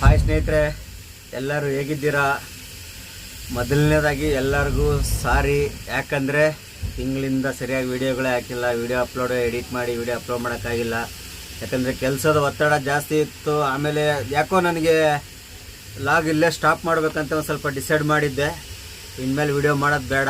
Hi ಸ್ನೇಹಿತರೆ, ಎಲ್ಲರೂ ಹೇಗಿದ್ದೀರಾ? ಮೊದಲನೇದಾಗಿ ಎಲ್ಲರಿಗೂ ಸಾರಿ. ಯಾಕಂದರೆ ತಿಂಗಳಿಂದ ಸರಿಯಾಗಿ ವೀಡಿಯೋಗಳೇ ಹಾಕಿಲ್ಲ, ವೀಡಿಯೋ ಅಪ್ಲೋಡ್, ಎಡಿಟ್ ಮಾಡಿ ವೀಡಿಯೋ ಅಪ್ಲೋಡ್ ಮಾಡೋಕ್ಕಾಗಿಲ್ಲ. ಯಾಕಂದರೆ ಕೆಲಸದ ಒತ್ತಡ ಜಾಸ್ತಿ ಇತ್ತು. ಆಮೇಲೆ ಯಾಕೋ ನನಗೆ ಲಾಗ್ ಇಲ್ಲೇ ಸ್ಟಾಪ್ ಮಾಡಬೇಕಂತ ಒಂದು ಸ್ವಲ್ಪ ಡಿಸೈಡ್ ಮಾಡಿದ್ದೆ. ಇನ್ಮೇಲೆ ವಿಡಿಯೋ ಮಾಡೋದು ಬೇಡ.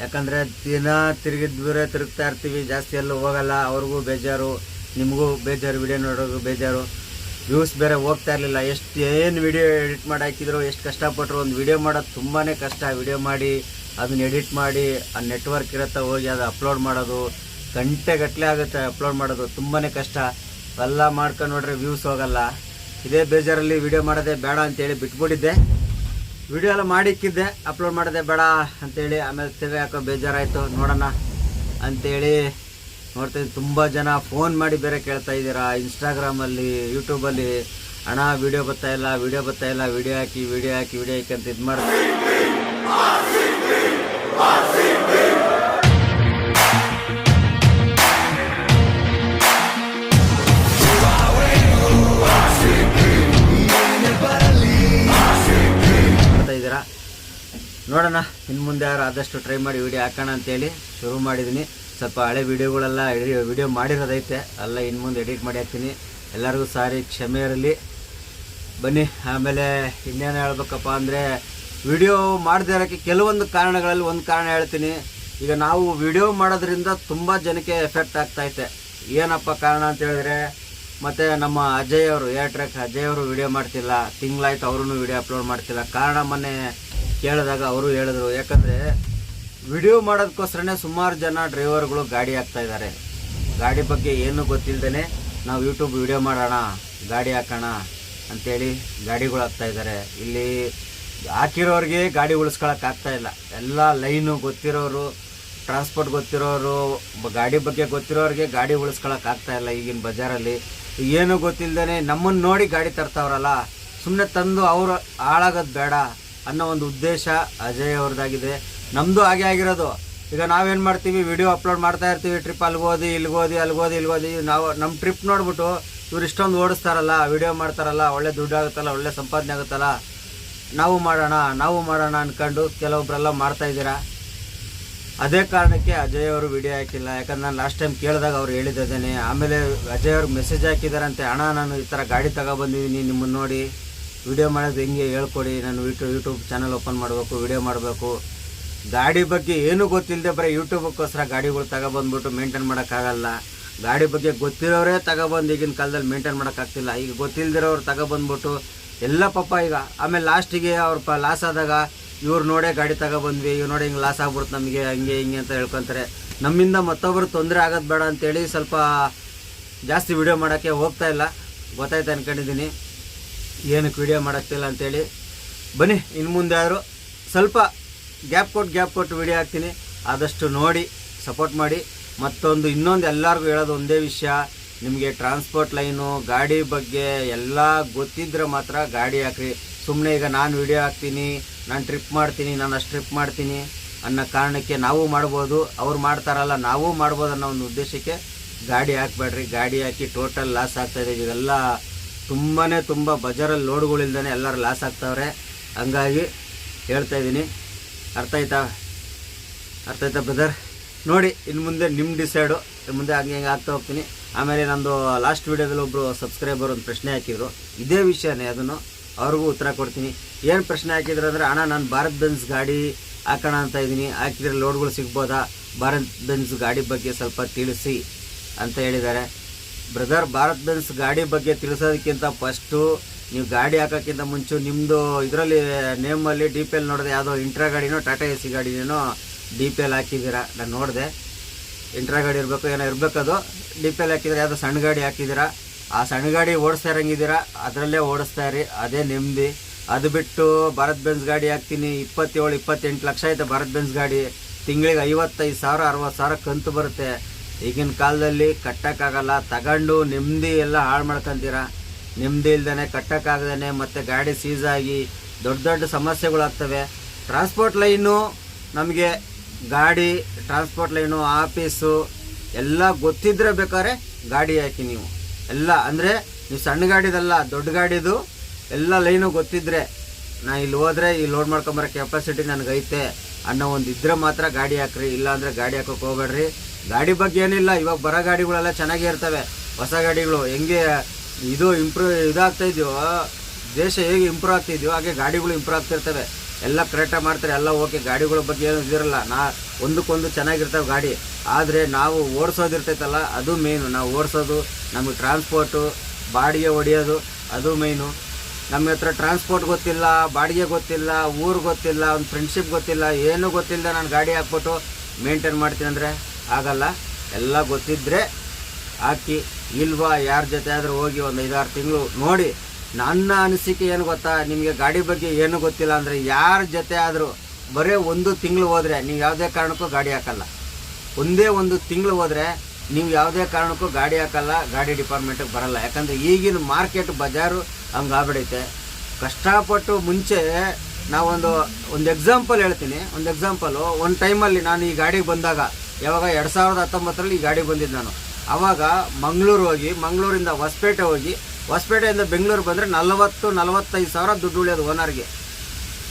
ಯಾಕಂದರೆ ದಿನ ತಿರುಗಿದ್ರೆ ದೂರ ತಿರುಗ್ತಾ ಇರ್ತೀವಿ, ಜಾಸ್ತಿ ಎಲ್ಲೂ ಹೋಗಲ್ಲ. ಅವ್ರಿಗೂ ಬೇಜಾರು, ನಿಮಗೂ ಬೇಜಾರು, ವಿಡಿಯೋ ನೋಡೋದು ಬೇಜಾರು. ವ್ಯೂಸ್ ಬೇರೆ ಹೋಗ್ತಾ ಇರಲಿಲ್ಲ. ಎಷ್ಟು ಏನು ವಿಡಿಯೋ ಎಡಿಟ್ ಮಾಡಿ ಹಾಕಿದ್ರು, ಎಷ್ಟು ಕಷ್ಟಪಟ್ಟರು ಒಂದು ವಿಡಿಯೋ ಮಾಡೋದು ತುಂಬಾ ಕಷ್ಟ. ವಿಡಿಯೋ ಮಾಡಿ, ಅದನ್ನ ಎಡಿಟ್ ಮಾಡಿ, ಆ ನೆಟ್ವರ್ಕ್ ಇರತ್ತೆ, ಹೋಗಿ ಅದು ಅಪ್ಲೋಡ್ ಮಾಡೋದು ಗಂಟೆಗಟ್ಟಲೆ ಆಗುತ್ತೆ ಅಪ್ಲೋಡ್ ಮಾಡೋದು ತುಂಬಾ ಕಷ್ಟ. ಎಲ್ಲ ಮಾಡ್ಕೊಂಡು ನೋಡ್ರೆ ವ್ಯೂಸ್ ಹೋಗಲ್ಲ. ಇದೇ ಬೇಜಾರಲ್ಲಿ ವಿಡಿಯೋ ಮಾಡೋದೇ ಬೇಡ ಅಂತೇಳಿ ಬಿಟ್ಬಿಟ್ಟಿದ್ದೆ. ವಿಡಿಯೋ ಎಲ್ಲ ಮಾಡಿಕ್ಕಿದ್ದೆ ಅಪ್ಲೋಡ್ ಮಾಡೋದೇ ಬೇಡ ಅಂತೇಳಿ. ಆಮೇಲೆ ತಿರ್ಗಿ ಹಾಕೋ ಬೇಜಾರಾಯಿತು, ನೋಡೋಣ ಅಂತೇಳಿ ನೋಡ್ತೀನಿ ತುಂಬ ಜನ ಫೋನ್ ಮಾಡಿ ಬೇರೆ ಕೇಳ್ತಾ ಇದ್ದೀರಾ? ಇನ್ಸ್ಟಾಗ್ರಾಮಲ್ಲಿ ಯೂಟ್ಯೂಬಲ್ಲಿ ಹಣ ವಿಡಿಯೋ ಬರ್ತಾ ಇಲ್ಲ ವಿಡಿಯೋ ಬರ್ತಾ ಇಲ್ಲ ವಿಡಿಯೋ ಹಾಕಿ ವಿಡಿಯೋ ಹಾಕಿ ವಿಡಿಯೋ ಹಾಕಿ ಅಂತ ಇದು ಮಾಡಿ ನೋಡೋಣ ಇನ್ನು ಮುಂದೆ ಯಾರು ಆದಷ್ಟು ಟ್ರೈ ಮಾಡಿ ವೀಡಿಯೋ ಹಾಕೋಣ ಅಂತೇಳಿ ಶುರು ಮಾಡಿದ್ದೀನಿ. ಸ್ವಲ್ಪ ಹಳೆ ವಿಡಿಯೋಗಳೆಲ್ಲ ವಿಡಿಯೋ ಮಾಡಿರೋದೈತೆ. ಎಲ್ಲ ಇನ್ನು ಮುಂದೆ ಎಡಿಟ್ ಮಾಡಿ ಹಾಕ್ತೀನಿ. ಎಲ್ಲರಿಗೂ ಸಾರಿ, ಕ್ಷಮೆ ಇರಲಿ. ಬನ್ನಿ, ಆಮೇಲೆ ಇನ್ನೇನು ಹೇಳ್ಬೇಕಪ್ಪ ಅಂದರೆ, ವಿಡಿಯೋ ಮಾಡದೇ ಇರೋಕ್ಕೆ ಕೆಲವೊಂದು ಕಾರಣಗಳಲ್ಲಿ ಒಂದು ಕಾರಣ ಹೇಳ್ತೀನಿ. ಈಗ ನಾವು ವಿಡಿಯೋ ಮಾಡೋದ್ರಿಂದ ತುಂಬ ಜನಕ್ಕೆ ಎಫೆಕ್ಟ್ ಆಗ್ತೈತೆ ಏನಪ್ಪ ಕಾರಣ ಅಂತ ಹೇಳಿದ್ರೆ, ಮತ್ತು ನಮ್ಮ ಅಜಯ್ ಅವರು, ಏರ್ ಟ್ರ್ಯಾಕ್ ಅಜಯ್ ಅವರು ವಿಡಿಯೋ ಮಾಡ್ತಿಲ್ಲ. ತಿಂಗಳಾಯ್ತು ಅವ್ರೂ ವಿಡಿಯೋ ಅಪ್ಲೋಡ್ ಮಾಡ್ತಿಲ್ಲ. ಕಾರಣ ಮೊನ್ನೆ ಕೇಳಿದಾಗ ಅವರು ಹೇಳಿದ್ರು. ಯಾಕಂದರೆ ವಿಡಿಯೋ ಮಾಡೋದಕ್ಕೋಸ್ಕರನೇ ಸುಮಾರು ಜನ ಡ್ರೈವರ್ಗಳು ಗಾಡಿ ಹಾಕ್ತಾ ಇದ್ದಾರೆ. ಗಾಡಿ ಬಗ್ಗೆ ಏನೂ ಗೊತ್ತಿಲ್ಲದೇ ನಾವು ಯೂಟ್ಯೂಬ್ ವಿಡಿಯೋ ಮಾಡೋಣ, ಗಾಡಿ ಹಾಕೋಣ ಅಂಥೇಳಿ ಗಾಡಿಗಳು ಹಾಕ್ತಾ ಇದ್ದಾರೆ. ಇಲ್ಲಿ ಹಾಕಿರೋರಿಗೆ ಗಾಡಿ ಉಳಿಸ್ಕೊಳಕ್ಕೆ ಆಗ್ತಾ ಇಲ್ಲ. ಎಲ್ಲ ಲೈನು ಗೊತ್ತಿರೋರು ಟ್ರಾನ್ಸ್ಪೋರ್ಟ್ ಗೊತ್ತಿರೋರು, ಗಾಡಿ ಬಗ್ಗೆ ಗೊತ್ತಿರೋರಿಗೆ ಗಾಡಿ ಉಳಿಸ್ಕೊಳಕ್ಕೆ ಆಗ್ತಾ ಇಲ್ಲ ಈಗಿನ ಬಜಾರಲ್ಲಿ. ಏನೂ ಗೊತ್ತಿಲ್ಲದೇ ನಮ್ಮನ್ನು ನೋಡಿ ಗಾಡಿ ತರ್ತಾವ್ರಲ್ಲ ಸುಮ್ಮನೆ ತಂದು ಅವರು ಹಾಳಾಗೋದು ಬೇಡ ಅನ್ನೋ ಒಂದು ಉದ್ದೇಶ ಅಜಯ್ ಅವ್ರದ್ದಾಗಿದೆ. ನಮ್ಮದು ಹಾಗೆ ಆಗಿರೋದು. ಈಗ ನಾವೇನು ಮಾಡ್ತೀವಿ? ವಿಡಿಯೋ ಅಪ್ಲೋಡ್ ಮಾಡ್ತಾ ಇರ್ತೀವಿ ಟ್ರಿಪ್ ಅಲ್ಗೋದಿ ಇಲ್ಗೋದಿ ಅಲ್ಗೋದಿ ಇಲ್ಗೋದಿ ನಾವು ನಮ್ಮ ಟ್ರಿಪ್ ನೋಡ್ಬಿಟ್ಟು ಇವ್ರು ಇಷ್ಟೊಂದು ಓಡಿಸ್ತಾರಲ್ಲ ವಿಡಿಯೋ ಮಾಡ್ತಾರಲ್ಲ, ಒಳ್ಳೆ ದುಡ್ಡು ಆಗುತ್ತಲ್ಲ, ಒಳ್ಳೆ ಸಂಪಾದನೆ ಆಗುತ್ತಲ್ಲ, ನಾವು ಮಾಡೋಣ ನಾವು ಮಾಡೋಣ ಅಂದ್ಕೊಂಡು ಕೆಲವೊಬ್ರೆಲ್ಲ ಮಾಡ್ತಾ ಇದ್ದೀರಾ? ಅದೇ ಕಾರಣಕ್ಕೆ ಅಜಯ್ ಅವರು ವಿಡಿಯೋ ಹಾಕಿಲ್ಲ. ಯಾಕಂದ್ರೆ ನಾನು ಲಾಸ್ಟ್ ಟೈಮ್ ಕೇಳಿದಾಗ ಅವ್ರು ಹೇಳಿದ್ದೇನೆ ಆಮೇಲೆ ಅಜಯ್ ಅವ್ರಿಗೆ ಮೆಸೇಜ್ ಹಾಕಿದಾರಂತೆ, ಅಣ್ಣ, ನಾನು ಈ ಥರ ಗಾಡಿ ತಗೊಬಂದಿದ್ದೀನಿ ನಿಮ್ಮನ್ನು ನೋಡಿ. ವಿಡಿಯೋ ಮಾಡೋದು ಹೆಂಗೆ ಹೇಳ್ಕೊಡಿ. ನಾನು ಯೂಟ್ಯೂಬ್ ಚಾನಲ್ ಓಪನ್ ಮಾಡಬೇಕು ವಿಡಿಯೋ ಮಾಡಬೇಕು. ಗಾಡಿ ಬಗ್ಗೆ ಏನೂ ಗೊತ್ತಿಲ್ಲದೆ ಬರೀ ಯೂಟ್ಯೂಬ್ಗೋಸ್ಕರ ಗಾಡಿಗಳು ತಗೊಬಂದ್ಬಿಟ್ಟು ಮೇಂಟೈನ್ ಮಾಡೋಕ್ಕಾಗಲ್ಲ. ಗಾಡಿ ಬಗ್ಗೆ ಗೊತ್ತಿರೋರೇ ತಗೊಬಂದು ಈಗಿನ ಕಾಲದಲ್ಲಿ ಮೇಂಟೈನ್ ಮಾಡೋಕ್ಕಾಗ್ತಿಲ್ಲ. ಈಗ ಗೊತ್ತಿಲ್ಲದಿರೋರು ತಗೊಬಂದ್ಬಿಟ್ಟು ಎಲ್ಲ ಪಾಪ ಈಗ, ಆಮೇಲೆ ಲಾಸ್ಟಿಗೆ ಅವ್ರ ಪ ಲಾಸ್ ಆದಾಗ ಇವ್ರು ನೋಡೇ ಗಾಡಿ ತಗೊಬಂದ್ವಿ, ಇವ್ರು ನೋಡಿ ಹಿಂಗೆ ಲಾಸ್ ಆಗ್ಬಿಡ್ತು ನಮಗೆ, ಹಂಗೆ ಹಿಂಗೆ ಅಂತ ಹೇಳ್ಕೊತಾರೆ. ನಮ್ಮಿಂದ ಮತ್ತೊಬ್ಬರು ತೊಂದರೆ ಆಗೋದು ಬೇಡ ಅಂತೇಳಿ ಸ್ವಲ್ಪ ಜಾಸ್ತಿ ವಿಡಿಯೋ ಮಾಡೋಕ್ಕೆ ಹೋಗ್ತಾ ಇಲ್ಲ. ಗೊತ್ತಾಯ್ತು ಅಂದ್ಕೊಂಡಿದ್ದೀನಿ ಏನಕ್ಕೆ ವಿಡಿಯೋ ಮಾಡೋಕ್ತಿಲ್ಲ ಅಂತೇಳಿ. ಬನ್ನಿ ಇನ್ನು ಮುಂದೆ ಆದರೂ ಸ್ವಲ್ಪ ಗ್ಯಾಪ್ ಕೊಟ್ಟು ಗ್ಯಾಪ್ ಕೊಟ್ಟು ವಿಡಿಯೋ ಹಾಕ್ತೀನಿ. ಆದಷ್ಟು ನೋಡಿ ಸಪೋರ್ಟ್ ಮಾಡಿ. ಮತ್ತೊಂದು, ಇನ್ನೊಂದು ಎಲ್ಲರಿಗೂ ಹೇಳೋದು ಒಂದೇ ವಿಷಯ. ನಿಮಗೆ ಟ್ರಾನ್ಸ್ಪೋರ್ಟ್ ಲೈನು ಗಾಡಿ ಬಗ್ಗೆ ಎಲ್ಲ ಗೊತ್ತಿದ್ರೆ ಮಾತ್ರ ಗಾಡಿ ಹಾಕ್ರಿ. ಸುಮ್ಮನೆ ಈಗ ನಾನು ವಿಡಿಯೋ ಹಾಕ್ತೀನಿ, ನಾನು ಟ್ರಿಪ್ ಮಾಡ್ತೀನಿ, ನಾನು ಅಷ್ಟು ಟ್ರಿಪ್ ಮಾಡ್ತೀನಿ ಅನ್ನೋ ಕಾರಣಕ್ಕೆ ನಾವು ಮಾಡ್ಬೋದು. ಅವ್ರು ಮಾಡ್ತಾರಲ್ಲ, ನಾವು ಮಾಡ್ಬೋದು ಅನ್ನೋ ಒಂದು ಉದ್ದೇಶಕ್ಕೆ ಗಾಡಿ ಹಾಕ್ಬೇಡ್ರಿ. ಗಾಡಿ ಹಾಕಿ ಟೋಟಲ್ ಲಾಸ್ ಆಗ್ತಾಯಿದೆ ಇದೆಲ್ಲ ತುಂಬಾ ತುಂಬ ಬಜಾರಲ್ಲಿ ಲೋಡ್ಗಳಿಲ್ದೇ ಎಲ್ಲರೂ ಲಾಸ್ ಆಗ್ತಾವ್ರೆ. ಹಂಗಾಗಿ ಹೇಳ್ತಾ ಇದ್ದೀನಿ. ಅರ್ಥ ಆಯ್ತಾ? ಅರ್ಥ ಆಯ್ತಾ ಬ್ರದರ್ ನೋಡಿ ಇನ್ನು ಮುಂದೆ ನಿಮ್ಮ ಡಿಸೈಡು ಇನ್ನು ಮುಂದೆ ಹಂಗೆ ಹಂಗೆ ಆಗ್ತಾ ಹೋಗ್ತೀನಿ. ಆಮೇಲೆ ನಂದು ಲಾಸ್ಟ್ ವೀಡಿಯೋದಲ್ಲಿ ಒಬ್ಬರು ಸಬ್ಸ್ಕ್ರೈಬರ್ ಒಂದು ಪ್ರಶ್ನೆ ಹಾಕಿದ್ರು. ಇದೇ ವಿಷಯನೇ ಅದನ್ನು ಅವ್ರಿಗೂ ಉತ್ತರ ಕೊಡ್ತೀನಿ. ಏನು ಪ್ರಶ್ನೆ ಹಾಕಿದ್ರು ಅಂದರೆ, ಅಣ್ಣ, ನಾನು ಭಾರತ್ ಬೆನ್ಸ್ ಗಾಡಿ ಹಾಕೋಣ ಅಂತ ಇದ್ದೀನಿ. ಹಾಕಿದ್ರೆ ಲೋಡ್ಗಳು ಸಿಗ್ಬೋದಾ? ಭಾರತ್ ಬೆನ್ಸ್ ಗಾಡಿ ಬಗ್ಗೆ ಸ್ವಲ್ಪ ತಿಳಿಸಿ, ಅಂತ ಹೇಳಿದ್ದಾರೆ. ಬ್ರದರ್ ಭಾರತ್ ಬೆನ್ಸ್ ಗಾಡಿ ಬಗ್ಗೆ ತಿಳಿಸೋದಕ್ಕಿಂತ ಫಸ್ಟು ನೀವು ಗಾಡಿ ಹಾಕೋಕ್ಕಿಂತ ಮುಂಚೆ ನಿಮ್ಮದು ಇದರಲ್ಲಿ ನೇಮಲ್ಲಿ ಡಿ ಪಿ ಎಲ್ ನೋಡಿದೆ, ಯಾವುದೋ ಇಂಟ್ರಾ ಗಾಡಿನೋ ಟಾಟಾ ಎ ಸಿ ಗಾಡಿನೇನೋ ಡಿ ಪಿ ಎಲ್ ಹಾಕಿದ್ದೀರಾ? ನಾನು ನೋಡಿದೆ. ಇಂಟ್ರಾ ಗಾಡಿ ಇರಬೇಕು, ಏನೋ ಇರಬೇಕದು ಡಿ ಪಿ ಎಲ್ ಹಾಕಿದ್ರೆ ಯಾವುದೋ ಸಣ್ಣ ಗಾಡಿ ಹಾಕಿದ್ದೀರಾ? ಆ ಸಣ್ಣ ಗಾಡಿ ಓಡಿಸ್ತಾ ಇರಂಗಿದ್ದೀರಾ? ಅದರಲ್ಲೇ ಓಡಿಸ್ತಾ ಇರಿ, ಅದೇ ನೆಮ್ಮದಿ. ಅದು ಬಿಟ್ಟು ಭಾರತ್ ಬೆನ್ಸ್ ಗಾಡಿ ಹಾಕ್ತೀನಿ, ಇಪ್ಪತ್ತೇಳು, ಇಪ್ಪತ್ತೆಂಟು ಲಕ್ಷ ಐತೆ ಭಾರತ್ ಬೆನ್ಸ್ ಗಾಡಿ. ತಿಂಗಳಿಗೆ ಐವತ್ತೈದು ಸಾವಿರ, ಅರವತ್ತು ಸಾವಿರ ಕಂತು ಬರುತ್ತೆ. ಈಗಿನ ಕಾಲದಲ್ಲಿ ಕಟ್ಟೋಕ್ಕಾಗಲ್ಲ, ತಗೊಂಡು ನೆಮ್ಮದಿ ಎಲ್ಲ ಹಾಳು ಮಾಡ್ಕೊಂತೀರಾ? ನೆಮ್ಮದಿ ಇಲ್ದೇ ಕಟ್ಟೋಕ್ಕಾಗದೇ ಮತ್ತು ಗಾಡಿ ಸೀಸ್ ಆಗಿ ದೊಡ್ಡ ದೊಡ್ಡ ಸಮಸ್ಯೆಗಳಾಗ್ತವೆ. ಟ್ರಾನ್ಸ್ಪೋರ್ಟ್ ಲೈನು ನಮಗೆ ಗಾಡಿ ಟ್ರಾನ್ಸ್ಪೋರ್ಟ್ ಲೈನು ಆಫೀಸು ಎಲ್ಲ ಗೊತ್ತಿದ್ದರೆ ಬೇಕಾದ್ರೆ ಗಾಡಿ ಹಾಕಿ ನೀವು. ಎಲ್ಲ ಅಂದರೆ ನೀವು ಸಣ್ಣ ಗಾಡಿದಲ್ಲ, ದೊಡ್ಡ ಗಾಡಿದು ಎಲ್ಲ ಲೈನು ಗೊತ್ತಿದ್ರೆ ನಾ ಇಲ್ಲಿ ಹೋದರೆ, ಇಲ್ಲಿ ಲೋಡ್ ಮಾಡ್ಕೊಂಬರೋ ಕೆಪಾಸಿಟಿ ನನಗೈತೆ ಅನ್ನೋ ಒಂದು ಇದ್ರೆ ಮಾತ್ರ ಗಾಡಿ ಹಾಕ್ರಿ, ಇಲ್ಲ ಅಂದ್ರೆ ಗಾಡಿ ಹಾಕೋಕೆ ಹೋಗ್ಬೇಡ್ರಿ. ಗಾಡಿ ಬಗ್ಗೆ ಏನಿಲ್ಲ, ಇವಾಗ ಬರೋ ಗಾಡಿಗಳೆಲ್ಲ ಚೆನ್ನಾಗೇ ಇರ್ತವೆ. ಹೊಸ ಗಾಡಿಗಳು ಹೆಂಗೆ ಇದು ಇಂಪ್ರೂವ್ ಇದಾಗ್ತಾ ಇದೆಯೋ, ದೇಶ ಹೇಗೆ ಇಂಪ್ರೂವ್ ಆಗ್ತಿದೆಯೋ ಹಾಗೆ ಗಾಡಿಗಳು ಇಂಪ್ರೂವ್ ಆಗ್ತಿರ್ತವೆ ಎಲ್ಲ ಕರೆಕ್ಟಾಗಿ ಮಾಡ್ತಾರೆ, ಎಲ್ಲ ಓಕೆ ಗಾಡಿಗಳ ಬಗ್ಗೆ ಏನು ಇದಿರಲ್ಲ. ನಾ, ಒಂದಕ್ಕೊಂದು ಚೆನ್ನಾಗಿರ್ತವೆ ಗಾಡಿ. ಆದರೆ ನಾವು ಓಡಿಸೋದಿರ್ತೈತಲ್ಲ ಅದು ಮೇಯ್ನು ನಾವು ಓಡಿಸೋದು, ನಮಗೆ ಟ್ರಾನ್ಸ್ಪೋರ್ಟು ಬಾಡಿಗೆ ಹೊಡೆಯೋದು, ಅದು ಮೇಯ್ನು ನಮ್ಮ ಹತ್ರ ಟ್ರಾನ್ಸ್ಪೋರ್ಟ್ ಗೊತ್ತಿಲ್ಲ, ಬಾಡಿಗೆ ಗೊತ್ತಿಲ್ಲ, ಊರು ಗೊತ್ತಿಲ್ಲ, ಒಂದು ಫ್ರೆಂಡ್ಶಿಪ್ ಗೊತ್ತಿಲ್ಲ, ಏನೂ ಗೊತ್ತಿಲ್ಲದೆ ನಾನು ಗಾಡಿ ಹಾಕ್ಬಿಟ್ಟು ಮೇಂಟೈನ್ ಮಾಡ್ತೀನಿ ಅಂದರೆ ಆಗಲ್ಲ. ಎಲ್ಲ ಗೊತ್ತಿದ್ದರೆ ಹಾಕಿ ಇಲ್ವಾ, ಯಾರ ಜೊತೆ ಆದರೂ ಹೋಗಿ ಒಂದು ಐದಾರು ತಿಂಗಳು ನೋಡಿ. ನನ್ನ ಅನಿಸಿಕೆ ಏನು ಗೊತ್ತಾ? ನಿಮಗೆ ಗಾಡಿ ಬಗ್ಗೆ ಏನು ಗೊತ್ತಿಲ್ಲ ಅಂದರೆ ಯಾರ ಜೊತೆ ಆದರೂ ಬರೀ ಒಂದು ತಿಂಗಳು ಹೋದರೆ, ನೀವು ಯಾವುದೇ ಕಾರಣಕ್ಕೂ ಗಾಡಿ ಹಾಕಲ್ಲ. ಒಂದೇ ಒಂದು ತಿಂಗಳು ಹೋದರೆ, ನೀವು ಯಾವುದೇ ಕಾರಣಕ್ಕೂ ಗಾಡಿ ಹಾಕಲ್ಲ, ಗಾಡಿ ಡಿಪಾರ್ಟ್ಮೆಂಟಿಗೆ ಬರಲ್ಲ. ಯಾಕಂದರೆ ಈಗಿನ ಮಾರ್ಕೆಟ್ ಬಜಾರು ಹಂಗೆ ಆಗ್ಬಿಡೈತೆ ಕಷ್ಟಪಟ್ಟು ಮುಂಚೆ ನಾವೊಂದು, ಒಂದು ಎಕ್ಸಾಂಪಲ್ ಹೇಳ್ತೀನಿ. ಒಂದು ಎಕ್ಸಾಂಪಲು ಒಂದು ಟೈಮಲ್ಲಿ ನಾನು ಈ ಗಾಡಿಗೆ ಬಂದಾಗ, ಯಾವಾಗ ಎರಡು ಸಾವಿರದ ಹತ್ತೊಂಬತ್ತರಲ್ಲಿ ಈ ಗಾಡಿ ಬಂದಿದ್ದು ನಾನು. ಆವಾಗ ಮಂಗಳೂರು ಹೋಗಿ, ಮಂಗಳೂರಿಂದ ಹೊಸಪೇಟೆ ಹೋಗಿ, ಹೊಸಪೇಟೆಯಿಂದ ಬೆಂಗಳೂರು ಬಂದರೆ ನಲವತ್ತು, ನಲವತ್ತೈದು ಸಾವಿರ ದುಡ್ಡು ಉಳಿಯೋದು ಓನರ್ಗೆ.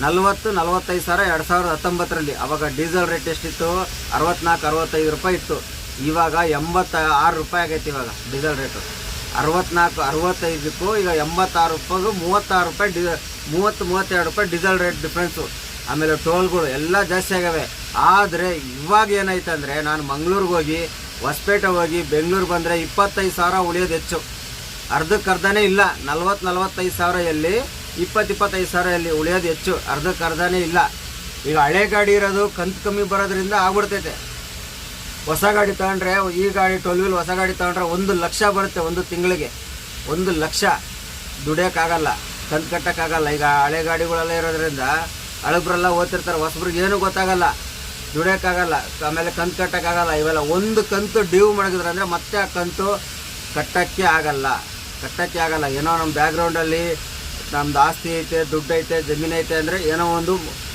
ನಲವತ್ತು, ನಲವತ್ತೈದು ಸಾವಿರ ಎರಡು ಸಾವಿರದ ಹತ್ತೊಂಬತ್ತರಲ್ಲಿ. ಅವಾಗ ಡೀಸೆಲ್ ರೇಟ್ ಎಷ್ಟಿತ್ತು? ಅರವತ್ನಾಲ್ಕು, ಅರವತ್ತೈದು ರೂಪಾಯಿ ಇತ್ತು. ಇವಾಗ ಎಂಬತ್ತ ಆರು ರೂಪಾಯಿ ಆಗೈತೆ ಇವಾಗ ಡೀಸೆಲ್ ರೇಟು. ಅರವತ್ನಾಲ್ಕು, ಅರವತ್ತೈದಕ್ಕೂ ಈಗ ಎಂಬತ್ತಾರು ರೂಪಾಯಿಗೂ ಮೂವತ್ತಾರು ರೂಪಾಯಿ ಡಿ, ಮೂವತ್ತು, ಮೂವತ್ತೆರಡು ರೂಪಾಯಿ ಡೀಸೆಲ್ ರೇಟ್ ಡಿಫ್ರೆನ್ಸು. ಆಮೇಲೆ ಟೋಲ್ಗಳು ಎಲ್ಲ ಜಾಸ್ತಿ ಆಗವೆ. ಆದರೆ ಇವಾಗ ಏನಾಯ್ತು ಅಂದರೆ ನಾನು ಮಂಗ್ಳೂರಿಗೆ ಹೋಗಿ ಹೊಸಪೇಟೆ ಹೋಗಿ ಬೆಂಗಳೂರು ಬಂದರೆ ಇಪ್ಪತ್ತೈದು ಸಾವಿರ ಉಳಿಯೋದು ಹೆಚ್ಚು. ಅರ್ಧಕ್ಕೆ ಅರ್ಧನೇ ಇಲ್ಲ. ನಲ್ವತ್ತು ನಲ್ವತ್ತೈದು ಸಾವಿರ ಎಲ್ಲಿ ಇಪ್ಪತ್ತು ಇಪ್ಪತ್ತೈದು ಸಾವಿರ ಎಲ್ಲಿ ಉಳಿಯೋದು ಹೆಚ್ಚು. ಅರ್ಧಕ್ಕೆ ಅರ್ಧನೇ ಇಲ್ಲ. ಈಗ ಹಳೆ ಗಾಡಿ ಇರೋದು ಕಂತು ಕಮ್ಮಿ ಬರೋದ್ರಿಂದ ಆಗ್ಬಿಡ್ತೈತೆ. ಹೊಸ ಗಾಡಿ ತೊಗೊಂಡ್ರೆ ಈ ಗಾಡಿ ಟೊಲ್ವಿಲ್ ವೀಲ್ ಹೊಸ ಗಾಡಿ ತಗೊಂಡ್ರೆ ಒಂದು ಲಕ್ಷ ಬರುತ್ತೆ ಒಂದು ತಿಂಗಳಿಗೆ. ಒಂದು ಲಕ್ಷ ದುಡಿಯೋಕ್ಕಾಗಲ್ಲ. ಕಂತು ಕಟ್ಟೋಕ್ಕಾಗಲ್ಲ. ಈಗ ಹಳೆ ಗಾಡಿಗಳೆಲ್ಲ ಇರೋದ್ರಿಂದ ಹಳಬ್ರೆಲ್ಲ ಓದ್ತಿರ್ತಾರೆ. ಹೊಸಬ್ರಿಗೆ ಏನೂ ಗೊತ್ತಾಗಲ್ಲ. ದುಡಿಯೋಕ್ಕಾಗಲ್ಲ, ಆಮೇಲೆ ಕಂತು ಕಟ್ಟೋಕ್ಕಾಗಲ್ಲ. ಇವೆಲ್ಲ ಒಂದು ಕಂತು ಡ್ಯೂ ಮಾಡಿದ್ರೆ ಅಂದರೆ ಮತ್ತೆ ಆ ಕಂತು ಕಟ್ಟೋಕ್ಕೆ ಆಗಲ್ಲ. ಕಟ್ಟೋಕ್ಕೆ ಆಗಲ್ಲ. ಏನೋ ನಮ್ಮ ಬ್ಯಾಕ್ಗ್ರೌಂಡಲ್ಲಿ ನಮ್ದು ಆಸ್ತಿ ಐತೆ, ದುಡ್ಡು ಐತೆ, ಜಮೀನು ಐತೆ ಅಂದರೆ ಏನೋ ಒಂದು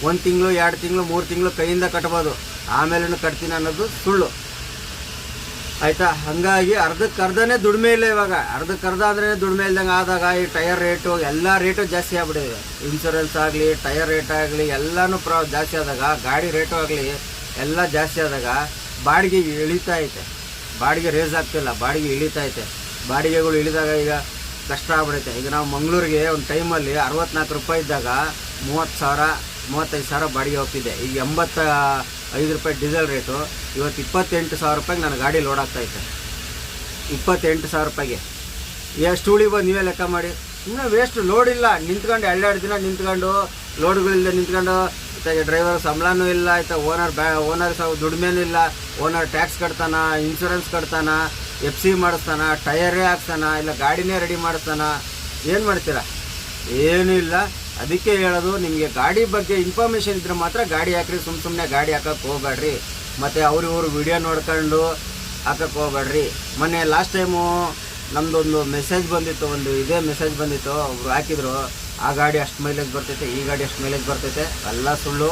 ಒಂದು ತಿಂಗಳು, ಎರಡು ತಿಂಗಳು, ಮೂರು ತಿಂಗಳು ಕೈಯಿಂದ ಕಟ್ಬೋದು. ಆಮೇಲೆ ಕಟ್ತೀನಿ ಅನ್ನೋದು ಸುಳ್ಳು. ಆಯ್ತಾ? ಹಾಗಾಗಿ ಅರ್ಧಕ್ಕೆ ಅರ್ಧನೇ ದುಡಿಮೆ ಇಲ್ಲ ಇವಾಗ. ಅರ್ಧಕ್ಕೆ ಅರ್ಧ ಅಂದ್ರೆ ದುಡಿಮೆ ಇಲ್ದಂಗೆ ಆದಾಗ ಈ ಟೈರ್ ರೇಟು, ಎಲ್ಲ ರೇಟು ಜಾಸ್ತಿ ಆಗ್ಬಿಟ್ಟಿದೆ. ಇನ್ಶೂರೆನ್ಸ್ ಆಗಲಿ, ಟೈರ್ ರೇಟ್ ಆಗಲಿ, ಎಲ್ಲನೂ ಪ್ರ ಜಾಸ್ತಿ ಆದಾಗ, ಗಾಡಿ ರೇಟು ಆಗಲಿ ಎಲ್ಲ ಜಾಸ್ತಿ ಆದಾಗ ಬಾಡಿಗೆ ಇಳಿತಾ ಐತೆ. ಬಾಡಿಗೆ ರೇಸ್ ಆಗ್ತಿಲ್ಲ, ಬಾಡಿಗೆ ಇಳಿತಾ ಐತೆ. ಬಾಡಿಗೆಗಳು ಇಳಿದಾಗ ಈಗ ಕಷ್ಟ ಆಗ್ಬಿಡುತ್ತೆ ಈಗ ನಾವು ಮಂಗಳೂರಿಗೆ ಒಂದು ಟೈಮಲ್ಲಿ ಅರವತ್ನಾಲ್ಕು ರೂಪಾಯಿ ಇದ್ದಾಗ ಮೂವತ್ತು ಸಾವಿರ, ಮೂವತ್ತೈದು ಸಾವಿರ ಬಾಡಿಗೆ ಹೋಗ್ತಿದೆ ಈಗ ಎಂಬತ್ತ ಐದು ರೂಪಾಯಿ ಡೀಸೆಲ್ ರೇಟು, ಇವತ್ತು ಇಪ್ಪತ್ತೆಂಟು ಸಾವಿರ ರೂಪಾಯಿಗೆ ನನ್ನ ಗಾಡಿ ಲೋಡ್ ಆಗ್ತಾಯಿತ್ತು ಇಪ್ಪತ್ತೆಂಟು ಸಾವಿರ ರೂಪಾಯಿಗೆ. ಎಷ್ಟು ಉಳಿಬೋದು ನೀವೇ ಲೆಕ್ಕ ಮಾಡಿ. ಸುಮ್ಮನೆ ವೇಸ್ಟ್ ಲೋಡ್ ಇಲ್ಲ. ನಿಂತ್ಕೊಂಡು ಎರಡೆರಡು ದಿನ ನಿಂತ್ಕೊಂಡು ಲೋಡ್ಗಳಿಲ್ಲದೆ ನಿಂತ್ಕೊಂಡು ಡ್ರೈವರ್ ಸಂಬಳನೂ ಇಲ್ಲ, ಆಯ್ತಾ ಓನರ್ ಬ್ಯಾ ಓನರ್ ಸಹ ದುಡಿಮೆನೂ ಇಲ್ಲ ಓನರ್ ಟ್ಯಾಕ್ಸ್ ಕಟ್ತಾನ ಇನ್ಶೂರೆನ್ಸ್ ಕಟ್ತಾನ ಎಫ್ ಸಿ ಮಾಡಿಸ್ತಾನ ಟಯರೇ ಹಾಕ್ತಾನ ಇಲ್ಲ ಗಾಡಿನೇ ರೆಡಿ ಮಾಡಿಸ್ತಾನ, ಏನು ಮಾಡ್ತೀರಾ? ಏನೂ ಇಲ್ಲ. ಅದಕ್ಕೆ ಹೇಳೋದು, ನಿಮಗೆ ಗಾಡಿ ಬಗ್ಗೆ ಇನ್ಫಾರ್ಮೇಷನ್ ಇದ್ರೆ ಮಾತ್ರ ಗಾಡಿ ಹಾಕ್ರಿ ಸುಮ್ಮ ಸುಮ್ಮನೆ ಗಾಡಿ ಹಾಕಕ್ಕೆ ಹೋಗ್ಬೇಡ್ರಿ. ಮತ್ತು ಅವ್ರು ಇವರು ವಿಡಿಯೋ ನೋಡ್ಕೊಂಡು ಹಾಕಕ್ಕೆ ಹೋಗ್ಬೇಡ್ರಿ. ಮೊನ್ನೆ ಲಾಸ್ಟ್ ಟೈಮು ನಮ್ಮದೊಂದು ಮೆಸೇಜ್ ಬಂದಿತ್ತು, ಒಂದು ಇದೇ ಮೆಸೇಜ್ ಬಂದಿತ್ತು. ಅವರು ಹಾಕಿದ್ರು, ಆ ಗಾಡಿ ಅಷ್ಟು ಮೈಲೇಜ್ ಬರ್ತೈತೆ, ಈ ಗಾಡಿ ಅಷ್ಟು ಮೈಲೇಜ್ ಬರ್ತೈತೆ. ಎಲ್ಲ ಸುಳ್ಳು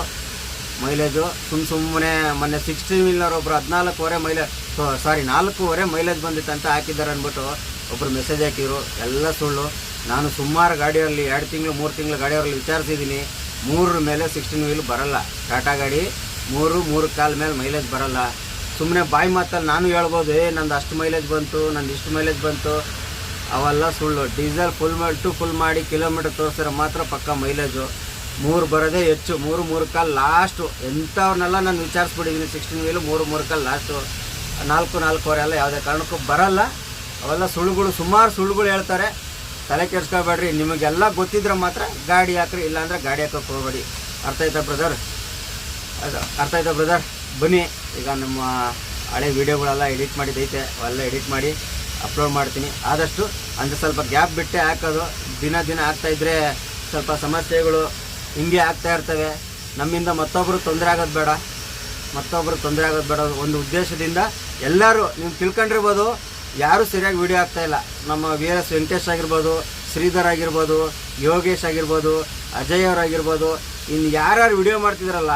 ಮೈಲೇಜು ಸುಮ್ಮ ಸುಮ್ಮನೆ ಮೊನ್ನೆ ಸಿಕ್ಸ್ಟಿ ವೀಲರ್ ಒಬ್ರು ಹದಿನಾಲ್ಕುವರೆ ಮೈಲೇಜ್ ಸಾರಿ ನಾಲ್ಕೂವರೆ ಮೈಲೇಜ್ ಬಂದಿತ್ತು ಅಂತ ಹಾಕಿದ್ದಾರೆ ಅಂದ್ಬಿಟ್ಟು ಒಬ್ಬರು ಮೆಸೇಜ್ ಹಾಕಿದ್ರು. ಎಲ್ಲ ಸುಳ್ಳು. ನಾನು ಸುಮಾರು ಗಾಡಿಯಲ್ಲಿ ಎರಡು ತಿಂಗಳು, ಮೂರು ತಿಂಗಳು ಗಾಡಿಯವರಲ್ಲಿ ವಿಚಾರಿಸಿದ್ದೀನಿ. ಮೂರರ ಮೇಲೆ ಸಿಕ್ಸ್ಟೀನ್ ವೀಲ್ ಬರಲ್ಲ. ಟಾಟಾ ಗಾಡಿ, ಮೂರು ಮೂರು ಕಾಲ ಮೇಲೆ ಮೈಲೇಜ್ ಬರಲ್ಲ. ಸುಮ್ಮನೆ ಬಾಯಿ ಮಾತಲ್ಲಿ ನಾನು ಹೇಳ್ಬೋದು, ಏ, ನಂದು ಅಷ್ಟು ಮೈಲೇಜ್ ಬಂತು, ನಂದು ಇಷ್ಟು ಮೈಲೇಜ್ ಬಂತು. ಅವೆಲ್ಲ ಸುಳ್ಳು. ಡೀಸೆಲ್ ಫುಲ್ ಮಾಡಿ ಟು ಫುಲ್ ಮಾಡಿ ಕಿಲೋಮೀಟರ್ ತೋರಿಸಿದ್ರೆ ಮಾತ್ರ ಪಕ್ಕ ಮೈಲೇಜು ಮೂರು ಬರೋದೇ ಹೆಚ್ಚು. ಮೂರು ಮೂರು ಕಾಲು ಲಾಸ್ಟು ಎಂಥವ್ರನ್ನೆಲ್ಲ ನಾನು ವಿಚಾರಿಸ್ಬಿಟ್ಟಿದ್ದೀನಿ. ಸಿಕ್ಸ್ಟೀನ್ ವೀಲು ಮೂರು ಮೂರು ಕಾಲು ಲಾಸ್ಟು ನಾಲ್ಕು, ನಾಲ್ಕುವರೆ ಎಲ್ಲ ಯಾವುದೇ ಕಾರಣಕ್ಕೂ ಬರಲ್ಲ. ಅವೆಲ್ಲ ಸುಳ್ಳುಗಳು, ಸುಮಾರು ಸುಳ್ಳುಗಳು ಹೇಳ್ತಾರೆ. ತಲೆ ಕೆಡ್ಸ್ಕೊಬೇಡ್ರಿ. ನಿಮಗೆಲ್ಲ ಗೊತ್ತಿದ್ರೆ ಮಾತ್ರ ಗಾಡಿ ಹಾಕ್ರಿ, ಇಲ್ಲಾಂದ್ರೆ ಗಾಡಿ ಹಾಕೋಕೆ ಹೋಗಬೇಡಿ. ಅರ್ಥ ಆಯ್ತಾ ಬ್ರದರ್ ಅದು ಅರ್ಥ ಆಯ್ತಾ ಬ್ರದರ್ ಬನ್ನಿ. ಈಗ ನಮ್ಮ ಹಳೆ ವೀಡಿಯೋಗಳೆಲ್ಲ ಎಡಿಟ್ ಮಾಡಿದ್ದೈತೆ ಅವೆಲ್ಲ ಎಡಿಟ್ ಮಾಡಿ ಅಪ್ಲೋಡ್ ಮಾಡ್ತೀನಿ. ಆದಷ್ಟು ಅಂದರೆ ಸ್ವಲ್ಪ ಗ್ಯಾಪ್ ಬಿಟ್ಟೆ ಹಾಕೋದು. ದಿನ ದಿನ ಆಗ್ತಾಯಿದ್ರೆ ಸ್ವಲ್ಪ ಸಮಸ್ಯೆಗಳು ಹಿಂಗೆ ಆಗ್ತಾ ಇರ್ತವೆ. ನಮ್ಮಿಂದ ಮತ್ತೊಬ್ಬರು ತೊಂದರೆ ಆಗೋದು ಬೇಡ. ಮತ್ತೊಬ್ಬರು ತೊಂದರೆ ಆಗೋದು ಬೇಡ ಒಂದು ಉದ್ದೇಶದಿಂದ ಎಲ್ಲರೂ ನೀವು ತಿಳ್ಕೊಂಡಿರ್ಬೋದು. ಯಾರೂ ಸರಿಯಾಗಿ ವಿಡಿಯೋ ಆಗ್ತಾ ಇಲ್ಲ. ನಮ್ಮ ವಿ ಎಸ್ ವೆಂಕಟೇಶ್ ಆಗಿರ್ಬೋದು, ಶ್ರೀಧರ್ ಆಗಿರ್ಬೋದು, ಯೋಗೇಶ್ ಆಗಿರ್ಬೋದು, ಅಜಯ್ ಅವರಾಗಿರ್ಬೋದು ಇನ್ನು ಯಾರ್ಯಾರು ವಿಡಿಯೋ ಮಾಡ್ತಿದ್ರಲ್ಲ,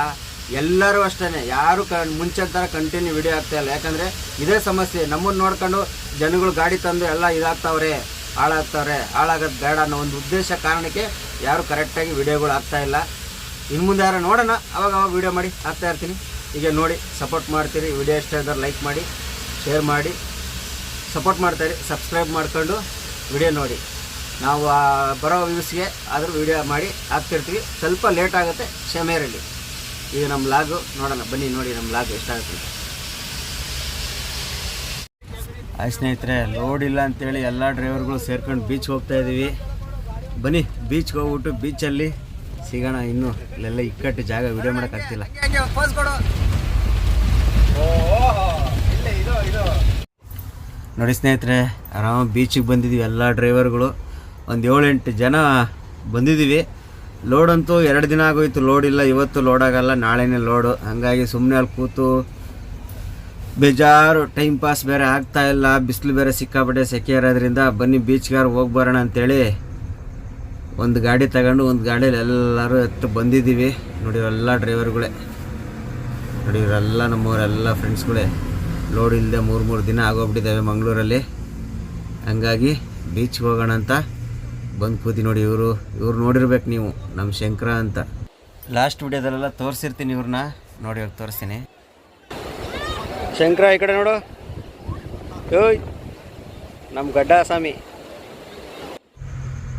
ಎಲ್ಲರೂ ಅಷ್ಟೇ ಯಾರು ಕ ಮುಂಚೆ ಥರ ಕಂಟಿನ್ಯೂ ವಿಡಿಯೋ ಇಲ್ಲ. ಯಾಕಂದರೆ ಇದೇ ಸಮಸ್ಯೆ. ನಮ್ಮನ್ನು ನೋಡ್ಕೊಂಡು ಜನಗಳು ಗಾಡಿ ತಂದು ಎಲ್ಲ ಇದಾಗ್ತಾವ್ರೆ, ಹಾಳಾಗ್ತಾವ್ರೆ, ಹಾಳಾಗೋದು ಬೇಡ ಅನ್ನೋ ಒಂದು ಉದ್ದೇಶ ಕಾರಣಕ್ಕೆ ಯಾರು ಕರೆಕ್ಟಾಗಿ ವಿಡಿಯೋಗಳು ಇಲ್ಲ. ಇನ್ನು ಮುಂದೆ ಯಾರು ನೋಡೋಣ, ಅವಾಗ ಅವಾಗ ವಿಡಿಯೋ ಮಾಡಿ ಹಾಕ್ತಾ ಈಗ ನೋಡಿ ಸಪೋರ್ಟ್ ಮಾಡ್ತೀರಿ. ವಿಡಿಯೋ ಇಷ್ಟ ಇದ್ದಾರೆ ಲೈಕ್ ಮಾಡಿ ಶೇರ್ ಮಾಡಿ. ಸಪೋರ್ಟ್ ಮಾಡ್ತಾಯಿರಿ ಸಬ್ಸ್ಕ್ರೈಬ್ ಮಾಡಿಕೊಂಡು ವಿಡಿಯೋ ನೋಡಿ. ನಾವು ಬರೋ ವ್ಯೂಸ್ಗೆ ಆದರೂ ವಿಡಿಯೋ ಮಾಡಿ ಹಾಕ್ತಿರ್ತೀವಿ. ಸ್ವಲ್ಪ ಲೇಟ್ ಆಗುತ್ತೆ ಕ್ಷಮೆ ಇರಲಿ. ಈಗ ನಮ್ಮ ಲಾಗು ನೋಡೋಣ ಬನ್ನಿ ನೋಡಿ ನಮ್ಮ ಲಾಗು ಎಷ್ಟಾಗುತ್ತೆ ಆಯ್ ಸ್ನೇಹಿತರೆ ಲೋಡ್ ಇಲ್ಲ ಅಂತೇಳಿ ಎಲ್ಲ ಡ್ರೈವರ್ಗಳು ಸೇರ್ಕೊಂಡು ಬೀಚ್ಗೆ ಹೋಗ್ತಾ ಇದ್ದೀವಿ ಬನ್ನಿ ಬೀಚ್ಗೆ ಹೋಗ್ಬಿಟ್ಟು ಬೀಚಲ್ಲಿ ಸಿಗೋಣ. ಇನ್ನು ಇಲ್ಲೆಲ್ಲ ಇಕ್ಕಟ್ಟು ಜಾಗ ವಿಡಿಯೋ ಮಾಡೋಕ್ಕಾಗ್ತಿಲ್ಲ ನೋಡಿ ಸ್ನೇಹಿತರೆ ಆರಾಮ ಬೀಚಿಗೆ ಬಂದಿದ್ದೀವಿ ಎಲ್ಲ ಡ್ರೈವರ್ಗಳು ಒಂದು ಏಳೆಂಟು ಜನ ಬಂದಿದ್ದೀವಿ ಲೋಡ್ ಅಂತೂ ಎರಡು ದಿನ ಆಗೋಯ್ತು ಲೋಡ್ ಇಲ್ಲ. ಇವತ್ತು ಲೋಡ್ ಆಗಲ್ಲ, ನಾಳೆನೇ ಲೋಡು ಹಾಗಾಗಿ ಸುಮ್ಮನೆ ಅಲ್ಲಿ ಕೂತು ಬೇಜಾರು ಟೈಮ್ ಪಾಸ್ ಬೇರೆ ಆಗ್ತಾ ಇಲ್ಲ, ಬಿಸಿಲು ಬೇರೆ ಸಿಕ್ಕಾಪಟ್ಟೆ ಸೆಕೆ ಇರೋದ್ರಿಂದ ಬನ್ನಿ ಬೀಚ್ಗಾರು ಹೋಗಿ ಬರೋಣ ಅಂತೇಳಿ ಒಂದು ಗಾಡಿ ತಗೊಂಡು ಒಂದು ಗಾಡಿಯಲ್ಲಿ ಎಲ್ಲರೂ ಎತ್ತು ಬಂದಿದ್ದೀವಿ ನೋಡಿ ಎಲ್ಲ ಡ್ರೈವರ್ಗಳೇ ನೋಡಿ ಇವರೆಲ್ಲ ನಮ್ಮವರೆಲ್ಲ ಫ್ರೆಂಡ್ಸ್ಗಳೇ ಲೋಡ್ ಇಲ್ಲದೆ ಮೂರು ಮೂರು ದಿನ ಆಗೋಗ್ಬಿಟ್ಟಿದ್ದಾವೆ ಮಂಗಳೂರಲ್ಲಿ. ಹಂಗಾಗಿ ಬೀಚ್ಗೆ ಹೋಗೋಣ ಅಂತ ಬಂದು ಕೂತಿ ನೋಡಿ ಇವರು. ಇವ್ರು ನೋಡಿರ್ಬೇಕು ನೀವು ನಮ್ಮ ಶಂಕರ ಅಂತ. ಲಾಸ್ಟ್ ವಿಡಿಯೋದಲ್ಲೆಲ್ಲ ತೋರಿಸಿರ್ತೀನಿ ಇವ್ರನ್ನ ನೋಡಿ ಇವಾಗ ತೋರಿಸ್ತೀನಿ. ಶಂಕರ, ಈ ಕಡೆ ನೋಡು. ಓಯ್ ನಮ್ಮ ಗಡ್ಡ ಸ್ವಾಮಿ.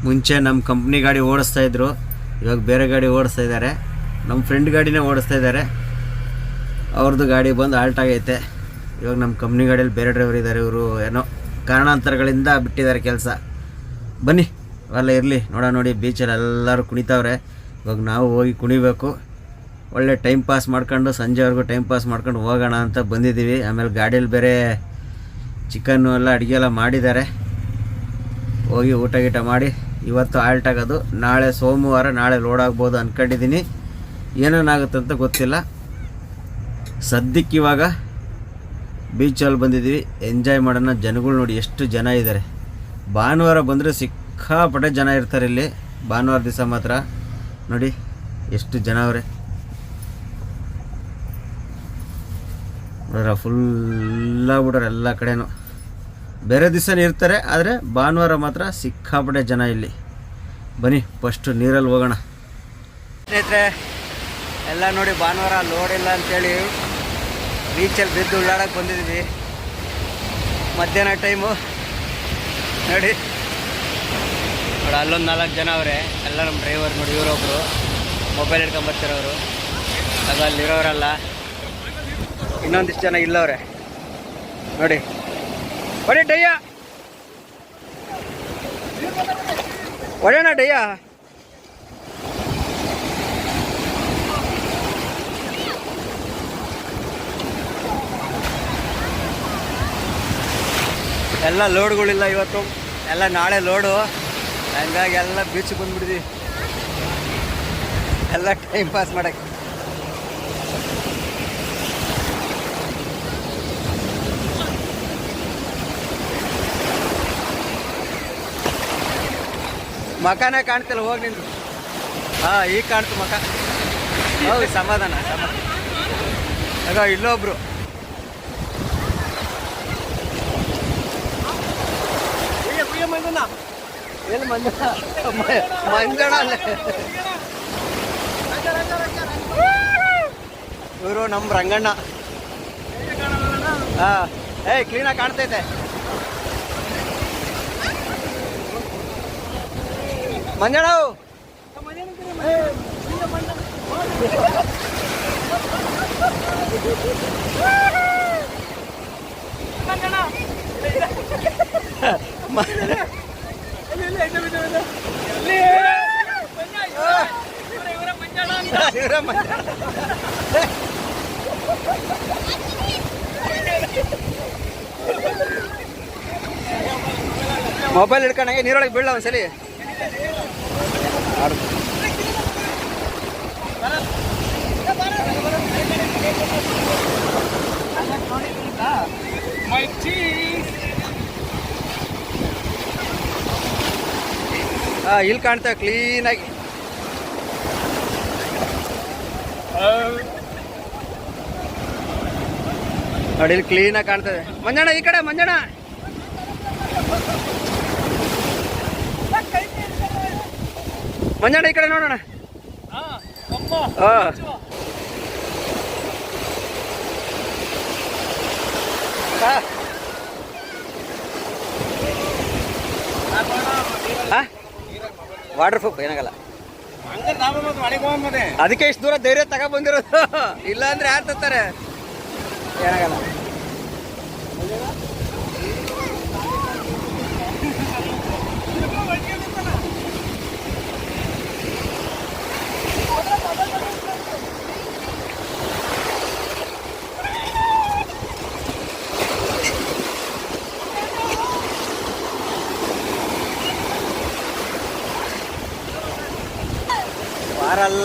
ಮುಂಚೆ ನಮ್ಮ ಕಂಪ್ನಿ ಗಾಡಿ ಓಡಿಸ್ತಾ ಇದ್ರು. ಇವಾಗ ಬೇರೆ ಗಾಡಿ ಓಡಿಸ್ತಾ ಇದ್ದಾರೆ ನಮ್ಮ ಫ್ರೆಂಡ್ ಗಾಡಿನೇ ಓಡಿಸ್ತಾ ಇದ್ದಾರೆ ಅವ್ರದ್ದು ಗಾಡಿ ಬಂದು ಆಲ್ಟ್ ಆಗೈತೆ. ಇವಾಗ ನಮ್ಮ ಕಂಪ್ನಿ ಗಾಡಿಯಲ್ಲಿ ಬೇರೆ ಡ್ರೈವರ್ ಇದ್ದಾರೆ, ಇವರು ಏನೋ ಕಾರಣಾಂತರಗಳಿಂದ ಬಿಟ್ಟಿದ್ದಾರೆ ಕೆಲಸ. ಬನ್ನಿ, ಅವೆಲ್ಲ ಇರಲಿ, ನೋಡ ನೋಡಿ ಬೀಚಲ್ಲಿ ಎಲ್ಲರೂ ಕುಣಿತಾವ್ರೆ. ಇವಾಗ ನಾವು ಹೋಗಿ ಕುಣಿಬೇಕು. ಒಳ್ಳೆ ಟೈಮ್ ಪಾಸ್ ಮಾಡ್ಕೊಂಡು, ಸಂಜೆವರೆಗೂ ಟೈಮ್ ಪಾಸ್ ಮಾಡ್ಕೊಂಡು ಹೋಗೋಣ ಅಂತ ಬಂದಿದ್ದೀವಿ. ಆಮೇಲೆ ಗಾಡಿಯಲ್ಲಿ ಬೇರೆ ಚಿಕನ್ನು ಎಲ್ಲ, ಅಡುಗೆ ಎಲ್ಲ ಮಾಡಿದ್ದಾರೆ. ಹೋಗಿ ಊಟ ಗೀಟ ಮಾಡಿ, ಇವತ್ತು ಆಲ್ಟ್ ಆಗೋದು. ನಾಳೆ ಸೋಮವಾರ, ನಾಳೆ ಲೋಡ್ ಆಗ್ಬೋದು ಅಂದ್ಕೊಂಡಿದ್ದೀನಿ ಏನೇನಾಗುತ್ತೆ ಅಂತ ಗೊತ್ತಿಲ್ಲ. ಸದ್ಯಕ್ಕೆ ಇವಾಗ ಬೀಚಲ್ಲಿ ಬಂದಿದ್ದೀವಿ. ಎಂಜಾಯ್ ಮಾಡೋಣ. ಜನಗಳು ನೋಡಿ ಎಷ್ಟು ಜನ ಇದ್ದಾರೆ. ಭಾನುವಾರ ಬಂದರೆ ಸಿಕ್ಕಾಪಟ್ಟೆ ಜನ ಇರ್ತಾರೆ ಇಲ್ಲಿ. ಭಾನುವಾರ ದಿವಸ ಮಾತ್ರ. ನೋಡಿ, ಎಷ್ಟು ಜನ ಅವರೇ. ನೋಡ್ರ ಫುಲ್ಲಾಗ್ಬಿಟ್ರೆ ಎಲ್ಲ ಕಡೆನೂ. ಬೇರೆ ದಿವಸ ಇರ್ತಾರೆ, ಆದರೆ ಭಾನುವಾರ ಮಾತ್ರ ಸಿಕ್ಕಾಪಟ್ಟೆ ಜನ ಇಲ್ಲಿ. ಬನ್ನಿ ಫಸ್ಟು ನೀರಲ್ಲಿ ಹೋಗೋಣ. ಸ್ನೇಹಿತರೆ, ಎಲ್ಲ ನೋಡಿ ಭಾನುವಾರ ಲೋಡ್ ಇಲ್ಲ ಅಂತೇಳಿ. ಬೀಚಲ್ಲಿ ಬಿದ್ದು ಉಳ್ಳಾಡಕ್ಕೆ ಬಂದಿದ್ದೀವಿ ಮಧ್ಯಾಹ್ನ ಟೈಮು ನೋಡಿ. ನೋಡಿ, ಅಲ್ಲೊಂದು ನಾಲ್ಕು ಜನ ಅವರೇ. ಎಲ್ಲ ನಮ್ಮ ಡ್ರೈವರ್ ನೋಡಿ ಇವರೊಬ್ಬರು ಮೊಬೈಲ್ ಹಿಡ್ಕೊಂಬರ್ತಿರೋರು ಅದು ಅಲ್ಲಿರೋರಲ್ಲ. ಇನ್ನೊಂದಿಷ್ಟು ಜನ ಇಲ್ಲವ್ರೆ. ನೋಡಿ. ಒಡೆ ಡಯ್ಯ. ಒಡೆಯಣ್ಣ, ಡಯ್ಯ. ಎಲ್ಲ ಲೋಡ್ಗಳಿಲ್ಲ ಇವತ್ತು. ಎಲ್ಲ ನಾಳೆ ಲೋಡು. ಹಂಗಾಗಿ ಎಲ್ಲ ಬೀಚ್ಗೆ ಬಂದ್ಬಿಡಿದ್ವಿ. ಎಲ್ಲ ಟೈಮ್ ಪಾಸ್ ಮಾಡಕ್ಕೆ. ಮಕಾನೇ ಕಾಣ್ತಿಲ್ಲ, ಹೋಗಿ ನಿಂದು ಹಾಂ, ಈಗ ಕಾಣ್ತು ಮಕ. ಹೌದು, ಸಮಾಧಾನ ಸಮಾಧಾನ. ಅದ ಇಲ್ಲೊಬ್ರು. ಎಲ್ಲಿ ಮಂಜ ಮಂಜಣ ಅಲ್ಲೇ ಇವರು ನಮ್ಮ ರಂಗಣ್ಣ. ಹಾ. ಏಯ್ ಕ್ಲೀನಾಗಿ ಕಾಣ್ತೈತೆ. ಮಂಜಣ್ಣ ಮಂಜಣ್ಣ. ಮೊಬೈಲ್ ಹಿಡ್ಕೊಂಡಂಗೆ ನೀರೊಳಗೆ ಬೀಳ ಒಂದ್ಸಲಿ. ಇಲ್ಲಿ ಕಾಣ್ತಾವೆ ಕ್ಲೀನಾಗಿ ನೋಡಿ ಕ್ಲೀನ್ ಕ್ಲೀನಾಗಿ ಕಾಣ್ತದೆ ಮಂಜಣ್ಣ ಈ ಕಡೆ ಮಂಜಣ್ಣ. ಮಂಜಣ್ಣ ಈ ಕಡೆ ನೋಡೋಣ. ವಾಟರ್ ಪ್ರೂಫ್ ಏನಾಗಲ್ಲ. ಅದಕ್ಕೆ ಇಷ್ಟು ದೂರ ಧೈರ್ಯ ತಗೊಂಡ್ ಬಂದಿರೋದು. ಇಲ್ಲ ಅಂದ್ರೆ ಯಾರು ತತ್ತಾರೆ ಏನಾಗಲ್ಲ.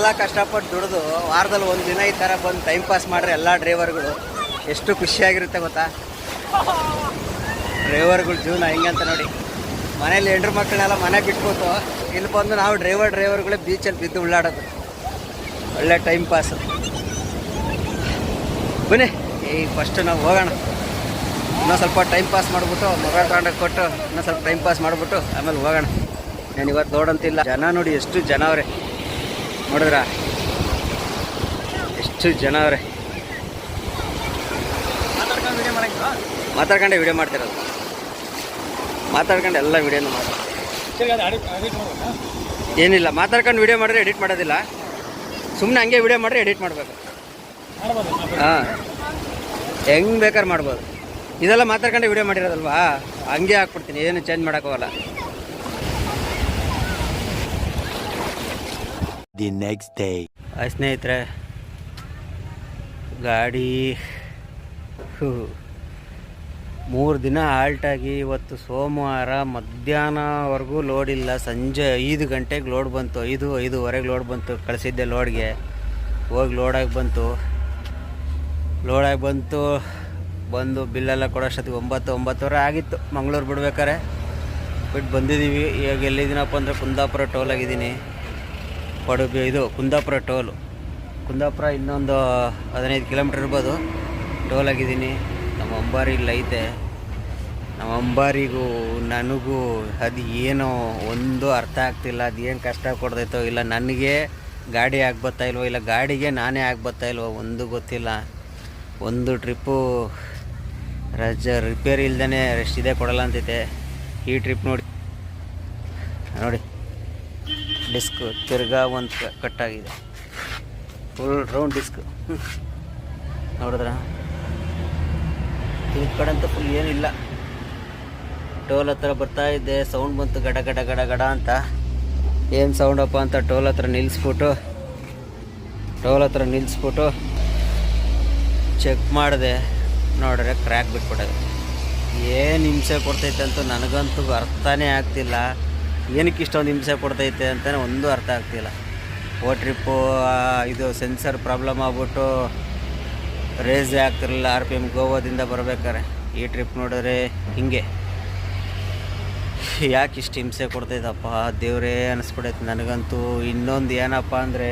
ಎಲ್ಲ ಕಷ್ಟಪಟ್ಟು ದುಡಿದು ವಾರದಲ್ಲಿ ಒಂದು ದಿನ ಈ ಥರ ಬಂದು ಟೈಮ್ ಪಾಸ್ ಮಾಡ್ರೆ ಎಲ್ಲ ಡ್ರೈವರ್ಗಳು ಎಷ್ಟು ಖುಷಿಯಾಗಿರುತ್ತೆ ಗೊತ್ತಾ? ಡ್ರೈವರ್ಗಳು ಜೀವನ ಹೆಂಗಂತ ನೋಡಿ. ಮನೇಲಿ ಹೆಂಡ್ರು ಮಕ್ಕಳನ್ನೆಲ್ಲ ಮನೆ ಬಿಟ್ಕೋತು ಇಲ್ಲಿ ಬಂದು ನಾವು ಡ್ರೈವರ್ ಡ್ರೈವರ್ಗಳೇ ಬೀಚಲ್ಲಿ ಬಿದ್ದು ಉಳ್ಳಾಡೋದು. ಒಳ್ಳೆ ಟೈಮ್ ಪಾಸ್ ಬನ್ನಿ ಈಗ ಫಸ್ಟ್ ನಾವು ಹೋಗೋಣ. ಇನ್ನೂ ಸ್ವಲ್ಪ ಟೈಮ್ ಪಾಸ್ ಮಾಡಿಬಿಟ್ಟು ಮೊಬೈಲ್ ತಗೊಂಡೋಗಿ ಕೊಟ್ಟು ಇನ್ನೂ ಸ್ವಲ್ಪ ಟೈಮ್ ಪಾಸ್ ಮಾಡಿಬಿಟ್ಟು ಆಮೇಲೆ ಹೋಗೋಣ. ನಾನು ಇವತ್ತು ನೋಡಂತಿಲ್ಲ. ಜನ ನೋಡಿ ಎಷ್ಟು ಜನ ಅವ್ರೆ. ನೋಡಿದ್ರ? ಎಷ್ಟು ಜನ ಅವ್ರೆ? ಮಾತಾಡ್ಕೊಂಡು ವಿಡಿಯೋ ಮಾಡಂಗಿಲ್ಲ ಮಾತಾಡ್ಕೊಂಡೆ ವಿಡಿಯೋ ಮಾಡ್ತಿರೋದು. ಮಾತಾಡ್ಕೊಂಡು ಎಲ್ಲ ವಿಡಿಯೋನು ಮಾಡ್ತಾರೆ ಏನಿಲ್ಲ ಮಾತಾಡ್ಕೊಂಡು ವಿಡಿಯೋ ಮಾಡಿದ್ರೆ ಎಡಿಟ್ ಮಾಡೋದಿಲ್ಲ. ಸುಮ್ಮನೆ ಹಂಗೆ ವಿಡಿಯೋ ಮಾಡಿದ್ರೆ ಎಡಿಟ್ ಮಾಡಬೇಕು. ಹಾಂ. ಹೆಂಗೆ ಬೇಕಾದ್ರೆ ಮಾಡ್ಬೋದು. ಇದೆಲ್ಲ ಮಾತಾಡ್ಕೊಂಡೆ ವಿಡಿಯೋ ಮಾಡಿರೋದಲ್ವಾ? ಹಂಗೆ ಹಾಕ್ಬಿಡ್ತೀನಿ ಏನು ಚೇಂಜ್ ಮಾಡೋಕ್ಕೋಗಲ್ಲ the ನೆಕ್ಸ್ಟ್ ಡೇ ಸ್ನೇಹಿತರೆ, ಗಾಡಿ ಮೂರು ದಿನ ಆಲ್ಟಾಗಿ ಇವತ್ತು ಸೋಮವಾರ ಮಧ್ಯಾಹ್ನವರೆಗೂ ಇಲ್ಲ. ಸಂಜೆ ಐದು ಗಂಟೆಗೆ ಲೋಡ್ ಬಂತು. ಐದು, ಐದೂವರೆಗೆ ಲೋಡ್ ಬಂತು. ಕಳಿಸಿದ್ದೆ ಲೋಡ್ಗೆ ಹೋಗಿ ಲೋಡಾಗಿ ಬಂತು. ಲೋಡಾಗಿ ಬಂತು. ಬಂದು ಬಿಲ್ಲೆಲ್ಲ ಕೊಡೋಷ್ಟೊತ್ತಿಗೆ ಒಂಬತ್ತು, ಒಂಬತ್ತುವರೆ ಆಗಿತ್ತು. ಮಂಗಳೂರು ಬಿಡ್ಬೇಕಾರೆ. ಬಿಟ್ಟು ಬಂದಿದ್ದೀವಿ ಈಗ ಎಲ್ಲಿದ್ದೀನಪ್ಪ ಅಂದರೆ ಕುಂದಾಪುರ ಟೋಲಾಗಿದ್ದೀನಿ ಪಡುಬಿ ಇದು ಕುಂದಾಪುರ ಟೋಲು. ಕುಂದಾಪುರ ಇನ್ನೊಂದು ಹದಿನೈದು ಕಿಲೋಮೀಟ್ರ್ ಇರ್ಬೋದು. ಟೋಲ್ ಆಗಿದ್ದೀನಿ. ನಮ್ಮ ಅಂಬಾರಿ ಐತೆ. ನಮ್ಮ ಅಂಬಾರಿಗೂ, ನನಗೂ ಅದು ಏನೋ ಒಂದು ಅರ್ಥ ಆಗ್ತಿಲ್ಲ. ಅದು ಏನು ಕಷ್ಟ ಕೊಡ್ತೈತೋ ಇಲ್ಲ, ನನಗೆ ಗಾಡಿ ಆಗ್ಬತ್ತಾ ಇಲ್ವೋ ಇಲ್ಲ, ಗಾಡಿಗೆ ನಾನೇ ಆಗ್ಬತ್ತಾ ಇಲ್ವೋ ಒಂದು ಗೊತ್ತಿಲ್ಲ. ಒಂದು ಟ್ರಿಪ್ಪು ರಜ ರಿಪೇರಿ ಇಲ್ದೇ ರೆಸ್ಟ್ ಇದೆ, ಕೊಡಲ್ಲ ಅಂತೈತೆ ಈ ಟ್ರಿಪ್ ನೋಡಿ. ನೋಡಿ. ಡಿಸ್ಕ್ ತಿರ್ಗಾ ಒಂದು ಕಟ್ಟಾಗಿದೆ. ಫುಲ್ ರೌಂಡ್ ಡಿಸ್ಕ್ ನೋಡಿದ್ರ? ಈ ಕಡೆ ಅಂತ ಫುಲ್ ಏನಿಲ್ಲ. ಟೋಲ್ ಹತ್ರ ಬರ್ತಾ ಇದ್ದೆ ಸೌಂಡ್ ಬಂತು ಗಡ ಗಡ ಗಡ ಗಡ ಅಂತ. ಏನು ಸೌಂಡಪ್ಪ ಅಂತ ಟೋಲ್ ಹತ್ರ ನಿಲ್ಲಿಸ್ಬಿಟ್ಟು ಟೋಲ್ ಹತ್ರ ನಿಲ್ಲಿಸ್ಬಿಟ್ಟು ಚೆಕ್ ಮಾಡಿದೆ. ನೋಡ್ರೆ ಕ್ರ್ಯಾಕ್ ಬಿಟ್ಬಿಟ್ಟದೆ. ಏನು ಹಿಂಸೆ ಕೊಡ್ತೈತೆ ಅಂತ ನನಗಂತೂ ಅರ್ಥನೇ ಆಗ್ತಿಲ್ಲ. ಏನಕ್ಕೆ ಇಷ್ಟೊಂದು ಹಿಂಸೆ ಕೊಡ್ತೈತೆ ಅಂತಲೇ ಒಂದೂ ಅರ್ಥ ಆಗ್ತಿಲ್ಲ. ಓ ಟ್ರಿಪ್ಪು ಇದು ಸೆನ್ಸರ್ ಪ್ರಾಬ್ಲಮ್ ಆಗ್ಬಿಟ್ಟು ರೇಸೇ ಆಗ್ತಿರಲಿಲ್ಲ ಆರ್ ಪಿ ಎಂ ಗೋವಾದಿಂದ ಬರ್ಬೇಕಾರೆ ಈ ಟ್ರಿಪ್ ನೋಡಿದ್ರೆ ಹಿಂಗೆ. ಯಾಕೆ ಇಷ್ಟು ಹಿಂಸೆ ಕೊಡ್ತೈತಪ್ಪ? ದೇವರೇ ಅನಿಸ್ಬಿಡೈತೆ ನನಗಂತೂ. ಇನ್ನೊಂದು ಏನಪ್ಪ ಅಂದರೆ,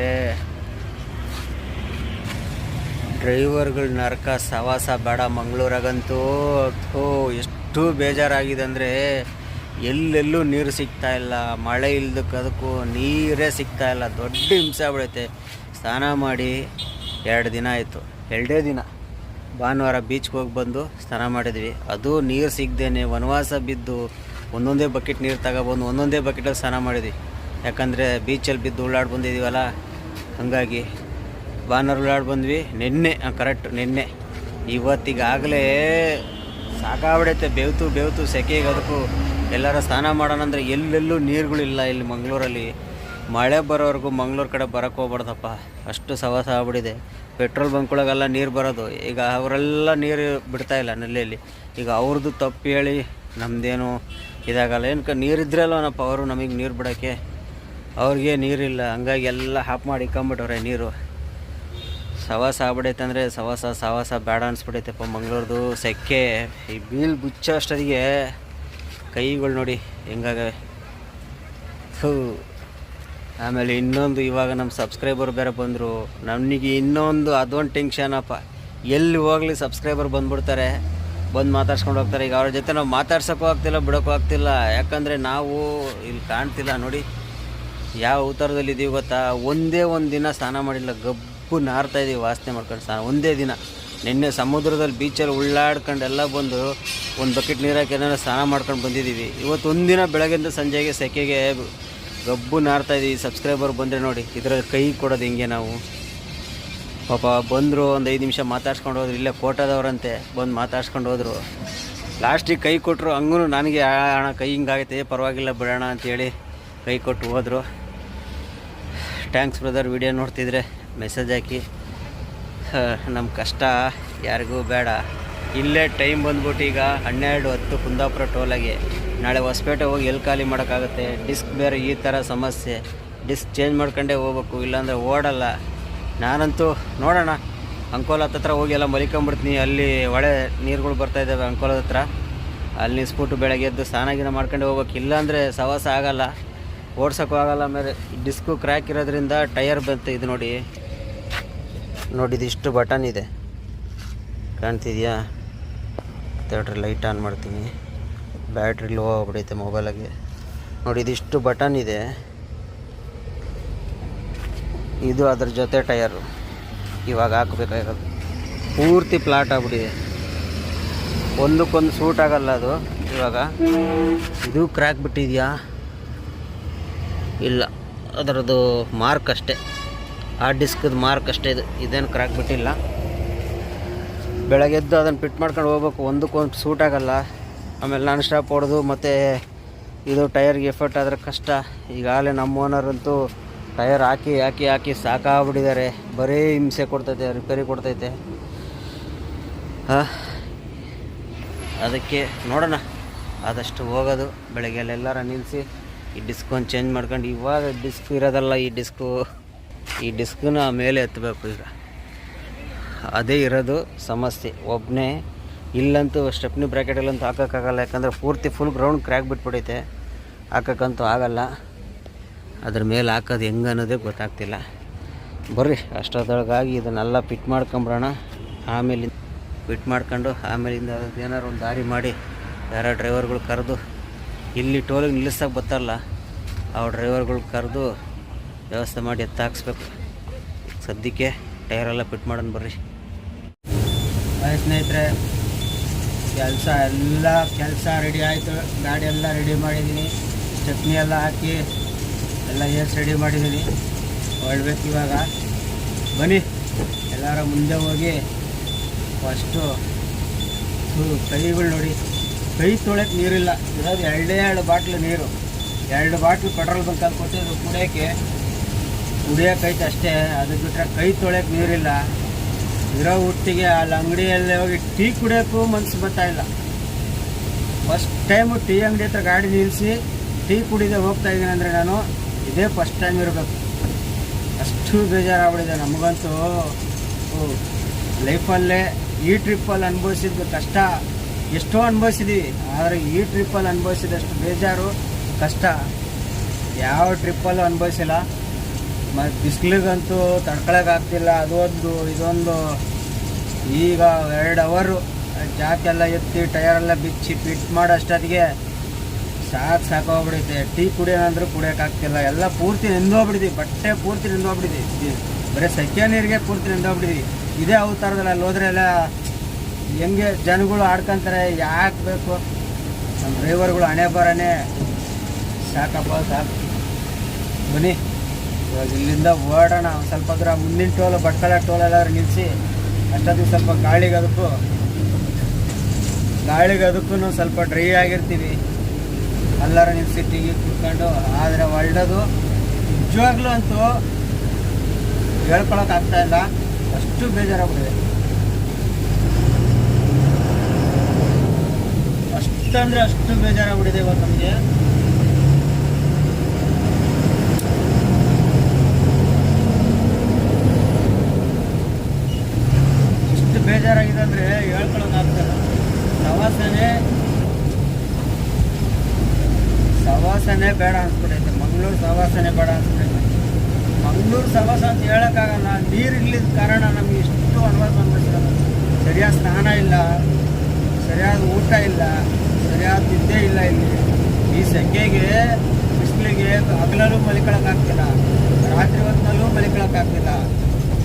ಡ್ರೈವರ್ಗಳ ನರಕ, ಸವಾಸ ಬೇಡ ಮಂಗಳೂರಾಗಂತೂ. ಎಷ್ಟು ಬೇಜಾರಾಗಿದೆ ಅಂದರೆ ಎಲ್ಲೆಲ್ಲೂ ನೀರು ಸಿಗ್ತಾ ಇಲ್ಲ, ಮಳೆ ಇಲ್ದಕ್ಕೆ ಅದಕ್ಕೂ ನೀರೇ ಸಿಗ್ತಾ ಇಲ್ಲ, ದೊಡ್ಡ ಹಿಂಸೆ ಆಗ್ಬಿಡೈತೆ. ಸ್ನಾನ ಮಾಡಿ ಎರಡು ದಿನ ಆಯಿತು. ಎರಡೇ ದಿನ. ಭಾನುವಾರ ಬೀಚ್ಗೆ ಹೋಗಿ ಬಂದು ಸ್ನಾನ ಮಾಡಿದ್ವಿ. ಅದು ನೀರು ಸಿಗ್ದೇನೆ, ವನವಾಸ ಬಿದ್ದು ಒಂದೊಂದೇ ಬಕೆಟ್ ನೀರು ತಗೊಬಂದು ಒಂದೊಂದೇ ಬಕೆಟಲ್ಲಿ ಸ್ನಾನ ಮಾಡಿದ್ವಿ. ಯಾಕಂದರೆ ಬೀಚಲ್ಲಿ ಬಿದ್ದು ಉಳ್ಳಾಡಿ ಬಂದಿದ್ದೀವಲ್ಲ ಹಾಗಾಗಿ ಭಾನುವಾರ ಉಳ್ಳಾಡಿ ಬಂದ್ವಿ. ನಿನ್ನೆ ಕರೆಕ್ಟ್ ನಿನ್ನೆ. ಇವತ್ತಿಗಾಗಲೇ ಸಾಕಾಗ್ಬಿಡೈತೆ, ಬೇವ್ತು ಬೇವ್ತು, ಸೆಕೆಗೆ ಅದಕ್ಕೂ ಎಲ್ಲರ ಸ್ನಾನ ಮಾಡೋಣ ಅಂದರೆ ಎಲ್ಲೆಲ್ಲೂ ನೀರುಗಳಿಲ್ಲ ಇಲ್ಲಿ ಮಂಗಳೂರಲ್ಲಿ. ಮಳೆ ಬರೋವರೆಗೂ ಮಂಗಳೂರು ಕಡೆ ಬರೋಕ್ಕೆ ಹೋಗ್ಬಾರ್ದಪ್ಪ. ಅಷ್ಟು ಸವಾಸ ಆಗ್ಬಿಡಿದೆ ಪೆಟ್ರೋಲ್ ಬಂಕ್ಗಳಿಗೆಲ್ಲ ನೀರು ಬರೋದು. ಈಗ ಅವರೆಲ್ಲ ನೀರು ಬಿಡ್ತಾ ಇಲ್ಲ ನಲ್ಲಿಯಲ್ಲಿ ಈಗ ಅವ್ರದ್ದು ತಪ್ಪು ಹೇಳಿ ನಮ್ಮದೇನು ಇದಾಗಲ್ಲ. ಏನು ಕ ನೀರಿದ್ರಲ್ಲವನಪ್ಪ ಅವರು ನಮಗೆ ನೀರು ಬಿಡೋಕ್ಕೆ? ಅವ್ರಿಗೆ ನೀರಿಲ್ಲ ಹಂಗಾಗಿ ಎಲ್ಲ ಹಾಪ್ ಮಾಡಿ ಇಕ್ಕೊಂಬಿಟ್ಟವ್ರೆ ನೀರು. ಸವಾಸ ಆಗ್ಬಿಡೈತೆ ಅಂದರೆ ಸವಾಸ ಸವಾಸ ಬೇಡ ಅನ್ಸ್ಬಿಡೈತಪ್ಪ ಮಂಗಳೂರ್ದು ಸೆಕೆ ಈ ಬೀಲ್ ಬುಚ್ಚೋ ಅಷ್ಟೊತ್ತಿಗೆ ಕೈಗಳು ನೋಡಿ ಹೆಂಗಾಗವೆ. ಥೂ. ಆಮೇಲೆ ಇನ್ನೊಂದು ಇವಾಗ ನಮ್ಮ ಸಬ್ಸ್ಕ್ರೈಬರ್ ಬೇರೆ ಬಂದರು. ನನಗೆ ಇನ್ನೊಂದು ಅದೊಂದು ಟೆನ್ಷನಪ್ಪ ಎಲ್ಲಿ ಹೋಗ್ಲಿ ಸಬ್ಸ್ಕ್ರೈಬರ್ ಬಂದುಬಿಡ್ತಾರೆ. ಬಂದು ಮಾತಾಡ್ಸ್ಕೊಂಡು ಹೋಗ್ತಾರೆ. ಈಗ ಅವ್ರ ಜೊತೆ ನಾವು ಮಾತಾಡ್ಸೋಕ್ಕೂ ಆಗ್ತಿಲ್ಲ, ಬಿಡೋಕ್ಕೂ ಆಗ್ತಿಲ್ಲ. ಯಾಕಂದರೆ ನಾವು ಇಲ್ಲಿ ಕಾಣ್ತಿಲ್ಲ. ನೋಡಿ ಯಾವ ಉತ್ತರದಲ್ಲಿ ಇದ್ದೀವಿ ಗೊತ್ತಾ? ಒಂದೇ ಒಂದು ದಿನ ಸ್ನಾನ ಮಾಡಿಲ್ಲ. ಗಬ್ಬು ನಾರ್ತಾ ಇದ್ದೀವಿ ವಾಸನೆ ಮಾಡ್ಕೊಂಡು ಸ್ನಾನ. ಒಂದೇ ದಿನ. ನಿನ್ನೆ ಸಮುದ್ರದಲ್ಲಿ ಬೀಚಲ್ಲಿ ಉಳ್ಳಾಡ್ಕೊಂಡು ಎಲ್ಲ ಬಂದು ಒಂದು ಬಕೆಟ್ ನೀರು ಹಾಕಿ ಏನಾರ ಸ್ನಾನ ಮಾಡ್ಕೊಂಡು ಬಂದಿದ್ದೀವಿ ಇವತ್ತು ಒಂದಿನ ಬೆಳಗಿಂದ ಸಂಜೆಗೆ ಸೆಕೆಗೆ ಗಬ್ಬು ನಾರ್ತಾ ಇದ್ದೀವಿ ಸಬ್ಸ್ಕ್ರೈಬರ್ ಬಂದರೆ ನೋಡಿ, ಇದರಲ್ಲಿ ಕೈ ಕೊಡೋದು ಹಿಂಗೆ ನಾವು? ಪಾಪ ಬಂದರು ಒಂದು ಐದು ನಿಮಿಷ ಮಾತಾಡ್ಸ್ಕೊಂಡು ಹೋದ್ರು. ಇಲ್ಲೇ ಕೋಟದವ್ರಂತೆ ಬಂದು ಮಾತಾಡ್ಸ್ಕೊಂಡು ಹೋದರು. ಲಾಸ್ಟಿಗೆ ಕೈ ಕೊಟ್ಟರು ಹಂಗೂ ನನಗೆ ಹಣ ಕೈ ಹಿಂಗಾಗೈತೆ ಪರವಾಗಿಲ್ಲ ಬಿಡೋಣ ಅಂತೇಳಿ ಕೈ ಕೊಟ್ಟು ಹೋದರು. ಥ್ಯಾಂಕ್ಸ್ ಬ್ರದರ್ ವಿಡಿಯೋ ನೋಡ್ತಿದ್ರೆ ಮೆಸೇಜ್ ಹಾಕಿ. ನಮ್ಮ ಕಷ್ಟ ಯಾರಿಗೂ ಬೇಡ. ಇಲ್ಲೇ ಟೈಮ್ ಬಂದ್ಬಿಟ್ಟು ಈಗ ಹನ್ನೆರಡು ಹತ್ತು ಕುಂದಾಪುರ ಟೋಲಾಗೆ ನಾಳೆ ಹೊಸಪೇಟೆ ಹೋಗಿ ಎಲ್ಲಿ ಖಾಲಿ ಮಾಡೋಕ್ಕಾಗುತ್ತೆ? ಡಿಸ್ಕ್ ಬೇರೆ ಈ ಥರ ಸಮಸ್ಯೆ. ಡಿಸ್ಕ್ ಚೇಂಜ್ ಮಾಡ್ಕೊಂಡೇ ಹೋಗ್ಬೇಕು, ಇಲ್ಲಾಂದರೆ ಓಡಲ್ಲ. ನಾನಂತೂ ನೋಡೋಣ. ಅಂಕೋಲ ಹತ್ರ ಹೋಗಿ ಎಲ್ಲ ಮಲಿಕೊಂಬಿಡ್ತೀನಿ ಅಲ್ಲಿ ಒಳ್ಳೆ ನೀರುಗಳು ಬರ್ತಾ ಇದ್ದಾವೆ ಅಂಕೋಲದ ಹತ್ರ. ಅಲ್ಲಿ ನಿಲ್ಸ್ಬಿಟ್ಟು ಬೆಳಗ್ಗೆ ಎದ್ದು ಸ್ನಾನ ಗಿನ ಮಾಡ್ಕೊಂಡು ಹೋಗ್ಬೇಕು. ಇಲ್ಲಾಂದರೆ ಸವಾಸ ಆಗಲ್ಲ. ಓಡ್ಸೋಕ್ಕೂ ಆಗಲ್ಲ. ಆಮೇಲೆ ಡಿಸ್ಕು ಕ್ರ್ಯಾಕ್ ಇರೋದ್ರಿಂದ ಟೈರ್ ಬಂತು ಇದು ನೋಡಿ. ನೋಡಿ ಇದಿಷ್ಟು ಬಟನ್ ಇದೆ. ಕಾಣ್ತಿದೆಯಾ? ತಡ್ರಿ ಲೈಟ್ ಆನ್ ಮಾಡ್ತೀನಿ. ಬ್ಯಾಟ್ರಿ ಲೋ ಆಗ್ಬಿಡೈತೆ ಮೊಬೈಲಾಗೆ ನೋಡಿ ಇದಿಷ್ಟು ಬಟನ್ ಇದೆ. ಇದು ಅದ್ರ ಜೊತೆ ಟಯರು ಇವಾಗ ಹಾಕಬೇಕಾಗಿರೋದು ಪೂರ್ತಿ ಪ್ಲಾಟ್ ಆಗ್ಬಿಟ್ಟಿದೆ. ಒಂದಕ್ಕೊಂದು ಸೂಟ್ ಆಗಲ್ಲ ಅದು. ಇವಾಗ ಇದು ಕ್ರ್ಯಾಕ್ ಬಿಟ್ಟಿದೆಯಾ? ಇಲ್ಲ. ಅದರದ್ದು ಮಾರ್ಕ್ ಅಷ್ಟೇ. ಆ ಡಿಸ್ಕದ ಮಾರ್ಕ್ ಅಷ್ಟೇ ಇದು. ಇದೇನು ಕ್ರಾಕ್ ಬಿಟ್ಟಿಲ್ಲ. ಬೆಳಗ್ಗೆ ಎದ್ದು ಅದನ್ನು ಫಿಟ್ ಮಾಡ್ಕೊಂಡು ಹೋಗ್ಬೇಕು. ಒಂದಕ್ಕೊಂದು ಸೂಟ್ ಆಗೋಲ್ಲ. ಆಮೇಲೆ ನಾನು ಸ್ಟಾಪ್ ಹೊಡೆದು ಮತ್ತು ಇದು ಟೈರ್ಗೆ ಎಫರ್ಟ್ ಆದರೆ ಕಷ್ಟ. ಈಗಾಗಲೇ ನಮ್ಮ ಓನರ್ ಅಂತೂ ಟೈರ್ ಹಾಕಿ ಹಾಕಿ ಹಾಕಿ ಸಾಕಾಗ್ಬಿಟ್ಟಿದ್ದಾರೆ. ಬರೀ ಹಿಂಸೆ ಕೊಡ್ತೈತೆ ರಿಪೇರಿ ಕೊಡ್ತೈತೆ. ಹಾಂ? ಅದಕ್ಕೆ ನೋಡೋಣ. ಆದಷ್ಟು ಹೋಗೋದು. ಬೆಳಗ್ಗೆ ಎಲ್ಲಾರ ನಿಲ್ಲಿಸಿ ಈ ಡಿಸ್ಕ್ ಒಂದು ಚೇಂಜ್ ಮಾಡ್ಕೊಂಡು. ಇವಾಗ ಡಿಸ್ಕ್ ಇರೋದಲ್ಲ ಈ ಡಿಸ್ಕು ಈ ಡಿಸ್ಕನ್ನ ಮೇಲೆ ಎತ್ತಬೇಕು ಈಗ. ಅದೇ ಇರೋದು ಸಮಸ್ಯೆ. ಒಬ್ಬನೇ ಇಲ್ಲಂತೂ ಸ್ಟೆಪ್ನಿ ಬ್ರ್ಯಾಕೆಟಲ್ಲಂತೂ ಹಾಕೋಕ್ಕಾಗಲ್ಲ, ಯಾಕಂದರೆ ಪೂರ್ತಿ ಫುಲ್ ಗ್ರೌಂಡ್ ಕ್ರ್ಯಾಕ್ ಬಿಟ್ಬಿಟ್ಟೈತೆ ಹಾಕೋಕ್ಕಂತೂ ಆಗಲ್ಲ. ಅದ್ರ ಮೇಲೆ ಹಾಕೋದು ಹೆಂಗೆ ಅನ್ನೋದೇ ಗೊತ್ತಾಗ್ತಿಲ್ಲ. ಬರ್ರಿ ಅಷ್ಟೊತ್ತೊಳಗಾಗಿ ಇದನ್ನೆಲ್ಲ ಫಿಟ್ ಮಾಡ್ಕೊಂಬಿಡೋಣ ಆಮೇಲೆ ಫಿಟ್ ಮಾಡ್ಕೊಂಡು ಆಮೇಲಿಂದ ಏನಾರು ಒಂದು ದಾರಿ ಮಾಡಿ ಯಾರೋ ಡ್ರೈವರ್ಗಳು ಕರೆದು, ಇಲ್ಲಿ ಟೋಲಿಗೆ ನಿಲ್ಲಿಸೋಕೆ ಬರ್ತಾರಲ್ಲ ಆ ಡ್ರೈವರ್ಗಳು ಕರೆದು ವ್ಯವಸ್ಥೆ ಮಾಡಿ ಎತ್ತ ಹಾಕ್ಸ್ಬೇಕು. ಸದ್ಯಕ್ಕೆ ಟೈರೆಲ್ಲ ಫಿಟ್ ಮಾಡೋಣ ಬರ್ರಿ. ಸ್ನೇಹಿತರೆ, ಕೆಲಸ ಎಲ್ಲ ಕೆಲಸ ರೆಡಿ ಆಯಿತು. ಗಾಡಿ ಎಲ್ಲ ರೆಡಿ ಮಾಡಿದ್ದೀನಿ. ಚಟ್ನಿ ಎಲ್ಲ ಹಾಕಿ ಎಲ್ಲ ಏರ್ಸ್ ರೆಡಿ ಮಾಡಿದ್ದೀನಿ. ಹೊರಡ್ಬೇಕು ಇವಾಗ. ಬನ್ನಿ. ಎಲ್ಲರ ಮುಂದೆ ಹೋಗಿ ಫಸ್ಟು ಕೈಗಳು ನೋಡಿ. ಕೈ ತೊಳೆಕ್ಕೆ ನೀರಿಲ್ಲ. ಇರೋದು ಎರಡೇ ಎರಡು ಬಾಟ್ಲು ನೀರು. ಎರಡು ಬಾಟ್ಲು ಪೆಟ್ರೋಲ್ ಬಂಕಲ್ಲಿ ಕೊಟ್ಟಿದ್ರು ಕುಡಿಯೋಕ್ಕೆ ಕುಡಿಯೋಕ್ಕೈತೆ ಅಷ್ಟೇ, ಅದು ಬಿಟ್ಟರೆ ಕೈ ತೊಳೆಯೋಕೆ ನೀರಿಲ್ಲ. ಇರೋ ಹುಟ್ಟಿಗೆ ಅಲ್ಲಿ ಅಂಗಡಿಯಲ್ಲಿ ಹೋಗಿ ಟೀ ಕುಡಿಯೋಕ್ಕೂ ಮನಸ್ಸು ಇಲ್ಲ. ಫಸ್ಟ್ ಟೈಮು ಟೀ ಅಂಗಡಿ ಹತ್ರ ಗಾಡಿ ನಿಲ್ಲಿಸಿ ಟೀ ಕುಡಿದೆ ಹೋಗ್ತಾ ಇದ್ದೀನಿ ಅಂದರೆ ನಾನು, ಇದೇ ಫಸ್ಟ್ ಟೈಮ್ ಇರಬೇಕು. ಅಷ್ಟು ಬೇಜಾರಾಗ್ಬಿಟ್ಟಿದೆ ನಮಗಂತೂ. ಲೈಫಲ್ಲೇ ಈ ಟ್ರಿಪ್ಪಲ್ಲಿ ಅನುಭವಿಸಿದ್ದು ಕಷ್ಟ. ಎಷ್ಟೋ ಅನುಭವಿಸಿದ್ದೀವಿ ಆದರೆ ಈ ಟ್ರಿಪ್ಪಲ್ಲಿ ಅನುಭವಿಸಿದಷ್ಟು ಬೇಜಾರು, ಕಷ್ಟ. ಯಾವ ಟ್ರಿಪ್ಪಲ್ಲೂ ಅನುಭವಿಸಿಲ್ಲ. ಮತ್ತು ಬಿಸಿಲಿಗಂತೂ ಅದು ಅದೊಂದು, ಇದೊಂದು ಈಗ ಎರಡು ಅವರು ಜಾಕೆಲ್ಲ ಎತ್ತಿ ಟಯರೆಲ್ಲ ಬಿಚ್ಚಿ ಫಿಟ್ ಮಾಡೋ ಅಷ್ಟೊತ್ತಿಗೆ ಸಾಕು ಸಾಕೋಗ್ಬಿಡುತ್ತೆ ಟೀ ಕುಡಿಯೋಣಂದ್ರೂ ಕುಡಿಯೋಕ್ಕಾಗ್ತಿಲ್ಲ ಎಲ್ಲ ಪೂರ್ತಿ ನಿಂದೋಗ್ಬಿಡಿದ್ವಿ ಬಟ್ಟೆ ಪೂರ್ತಿ ನಿಂದೋಗ್ಬಿಡಿದ್ವಿ ಬರೀ ಸೆಕೆ ನೀರಿಗೆ ಪೂರ್ತಿ ನಿಂದೋಗ್ಬಿಡಿದ್ವಿ ಇದೇ ಅವತಾರದಲ್ಲಿ ಅಲ್ಲಿ ಹೋದ್ರೆ ಎಲ್ಲ ಹೆಂಗೆ ಜನಗಳು ಆಡ್ಕೊಂತಾರೆ, ಯಾಕೆ ಬೇಕು? ನಮ್ಮ ಡ್ರೈವರ್ಗಳು ಹಣೆ ಬರನೇ ಸಾಕಪ್ಪ, ಸಾಕು. ಬನ್ನಿ. ಇವಾಗ ಇಲ್ಲಿಂದ ಓಡೋಣ. ಸ್ವಲ್ಪ ಅದ್ರ ಮುಂದಿನ ಟೋಲು ಬಟ್ಕಳ ಟೋಲ್ ಎಲ್ಲಾದ್ರೂ ನಿಲ್ಲಿಸಿ ಅಷ್ಟೊತ್ತಿಗೆ ಸ್ವಲ್ಪ ಗಾಳಿಗೆ ಅದಕ್ಕೂ ಗಾಳಿಗೆ ಅದಕ್ಕೂ ಸ್ವಲ್ಪ ಡ್ರೈ ಆಗಿರ್ತೀವಿ. ಎಲ್ಲರೂ ನಿಲ್ಲಿಸಿ ಟೀಗೆ ಕುತ್ಕೊಂಡು, ಆದರೆ ಒಳ್ಳೆದು, ನಿಜವಾಗ್ಲೂ ಅಂತೂ ಹೇಳ್ಕೊಳಕ್ಕೆ ಆಗ್ತಾ ಇಲ್ಲ. ಅಷ್ಟು ಬೇಜಾರಾಗ್ಬಿಟ್ಟಿದೆ. ಅಷ್ಟಂದರೆ ಅಷ್ಟು ಬೇಜಾರಾಗ್ಬಿಟ್ಟಿದೆ ಇವತ್ತು ನಮಗೆ ಎಷ್ಟು ಬೇಜಾರಾಗಿದೆ ಅಂದರೆ ಹೇಳ್ಕೊಳ್ಳೋಣ ಸವಾಸನೆ ಸವಾಸನೆ ಬೇಡ ಅನ್ಸ್ಬಿಟ್ಟೈತೆ ಮಂಗಳೂರು ಸವಾಸನೆ ಬೇಡ ಅನ್ಸ್ಬಿಟ್ಟೈತೆ ಮಂಗಳೂರು ಸವಾಸ ಅಂತ ಹೇಳೋಕ್ಕಾಗಲ್ಲ. ನೀರು ಕಾರಣ ನಮಗೆ ಇಷ್ಟು ಅನುಭವ ಅನ್ಬಿಟ್ಟಿರೋದು ಸರಿಯಾದ ಸ್ನಾನ ಇಲ್ಲ, ಸರಿಯಾದ ಊಟ ಇಲ್ಲ, ಸರಿಯಾದ ನಿದ್ದೆ ಇಲ್ಲ ಇಲ್ಲಿ. ಈ ಸೆಕೆಗೆ, ಬಿಸಿಲಿಗೆ ಹಗಲಲ್ಲೂ ಮಲಿಕೊಳಕ್ಕಾಗ್ತಿಲ್ಲ. ರಾತ್ರಿ ಹೊತ್ತಿನಲ್ಲೂ ಮಲಿಕೊಳಕ್ಕಾಗ್ತಿಲ್ಲ.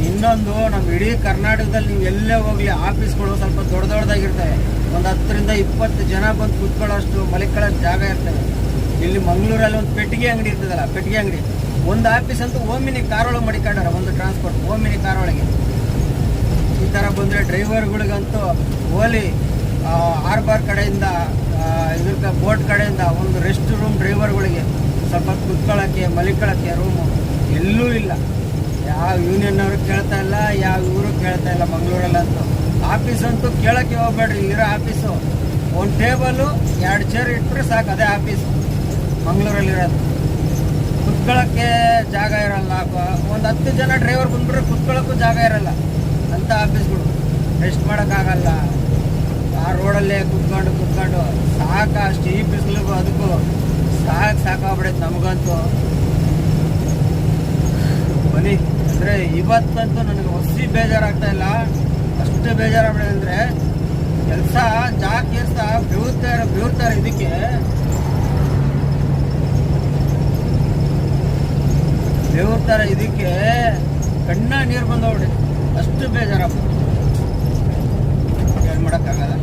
ಇನ್ನೊಂದು ನಮ್ಮ ಇಡೀ ಕರ್ನಾಟಕದಲ್ಲಿ ನೀವು ಎಲ್ಲೇ ಹೋಗ್ಲಿ, ಆಫೀಸ್ಗಳು ಸ್ವಲ್ಪ ದೊಡ್ಡ ದೊಡ್ಡದಾಗಿರ್ತವೆ. ಒಂದು ಹತ್ತರಿಂದ ಇಪ್ಪತ್ತು ಜನ ಬಂದು ಕೂತ್ಕೊಳ್ಳೋಷ್ಟು ಮಲಿಕೊಳ್ಳೋಷ್ಟು ಜಾಗ ಇರ್ತವೆ ಇಲ್ಲಿ ಮಂಗಳೂರಲ್ಲಿ ಒಂದು ಪೆಟ್ಟಿಗೆ ಅಂಗಡಿ ಇರ್ತದಲ್ಲ, ಪೆಟ್ಟಿಗೆ ಅಂಗಡಿ. ಒಂದು ಆಫೀಸ್ ಅಂತೂ ಓಮಿನಿ ಕಾರೊಳಗೆ ಮಡಿಕೊಂಡಾರ, ಒಂದು ಟ್ರಾನ್ಸ್ಪೋರ್ಟ್ ಓಮಿನಿ ಕಾರೊಳಗೆ ಈ ಥರ ಬಂದರೆ ಡ್ರೈವರ್ಗಳಿಗಂತೂ ಓಲಿ ಆರ್ಬಾರ್ ಕಡೆಯಿಂದ ಇದಕ್ಕೆ ಬೋಟ್ ಕಡೆಯಿಂದ ಒಂದು ರೆಸ್ಟ್ ರೂಮ್ ಡ್ರೈವರ್ಗಳಿಗೆ ಸ್ವಲ್ಪ ಕುತ್ಕೊಳ್ಳೋಕ್ಕೆ ಮಲಿಕೊಳ್ಳೋಕ್ಕೆ ರೂಮು ಎಲ್ಲೂ ಇಲ್ಲ. ಯಾವ ಯೂನಿಯನ್ ಅವರು ಕೇಳ್ತಾ ಇಲ್ಲ, ಯಾವ ಇವರು ಕೇಳ್ತಾ ಇಲ್ಲ ಮಂಗಳೂರಲ್ಲಂತೂ ಆಫೀಸ್ ಅಂತೂ ಕೇಳೋಕ್ಕೆ ಹೋಗ್ಬೇಡ್ರಿ, ಇರೋ ಆಫೀಸು ಒಂದು ಟೇಬಲು ಎರಡು ಚೇರ್ ಇಟ್ಟರೆ ಸಾಕು, ಅದೇ ಆಫೀಸು ಮಂಗಳೂರಲ್ಲಿರೋದು ಕುತ್ಕೊಳ್ಳೋಕ್ಕೆ ಜಾಗ ಇರಲ್ಲ ಒಂದು ಹತ್ತು ಜನ ಡ್ರೈವರ್ ಬಂದ್ಬಿಟ್ರೆ ಕುತ್ಕೊಳ್ಳೋಕ್ಕೂ ಜಾಗ ಇರಲ್ಲ. ಅಂಥ ಆಫೀಸ್ಗಳು ರೆಸ್ಟ್ ಮಾಡೋಕ್ಕಾಗಲ್ಲ. ಆ ರೋಡಲ್ಲೇ ಕುತ್ಕೊಂಡು ಕುತ್ಕೊಂಡು. ಸಾಕು ಅಷ್ಟು ಈ ಬಿಸಿಲಿಗೂ ಅದಕ್ಕೂ. ಸಾಕು ಸಾಕಾಗ್ಬಿಡೈತೆ ನಮಗಂತೂ. ಬನ್ನಿ. ಅಂದರೆ ಇವತ್ತಂತೂ ನನಗೆ ಹೊಸಿ ಬೇಜಾರಾಗ್ತಾ ಇಲ್ಲ. ಅಷ್ಟು ಬೇಜಾರಾಗ್ಬಿಡಿದೆ ಅಂದರೆ ಕೆಲಸ ಜಾಕ್ ಏರ್ಸ್ತಾ ಬೀಳ್ತಾರೆ ಬೆವ್ತಾರೆ ಇದಕ್ಕೆ ಬೀಳ್ತಾರೆ ಇದಕ್ಕೆ ಕಣ್ಣ ನೀರು ಬಂದವ್ಬಿಡಿ ಅಷ್ಟು ಬೇಜಾರಾಗ್ಬಿಟ್ಟು ಏನು ಮಾಡೋಕ್ಕಾಗಲ್ಲ.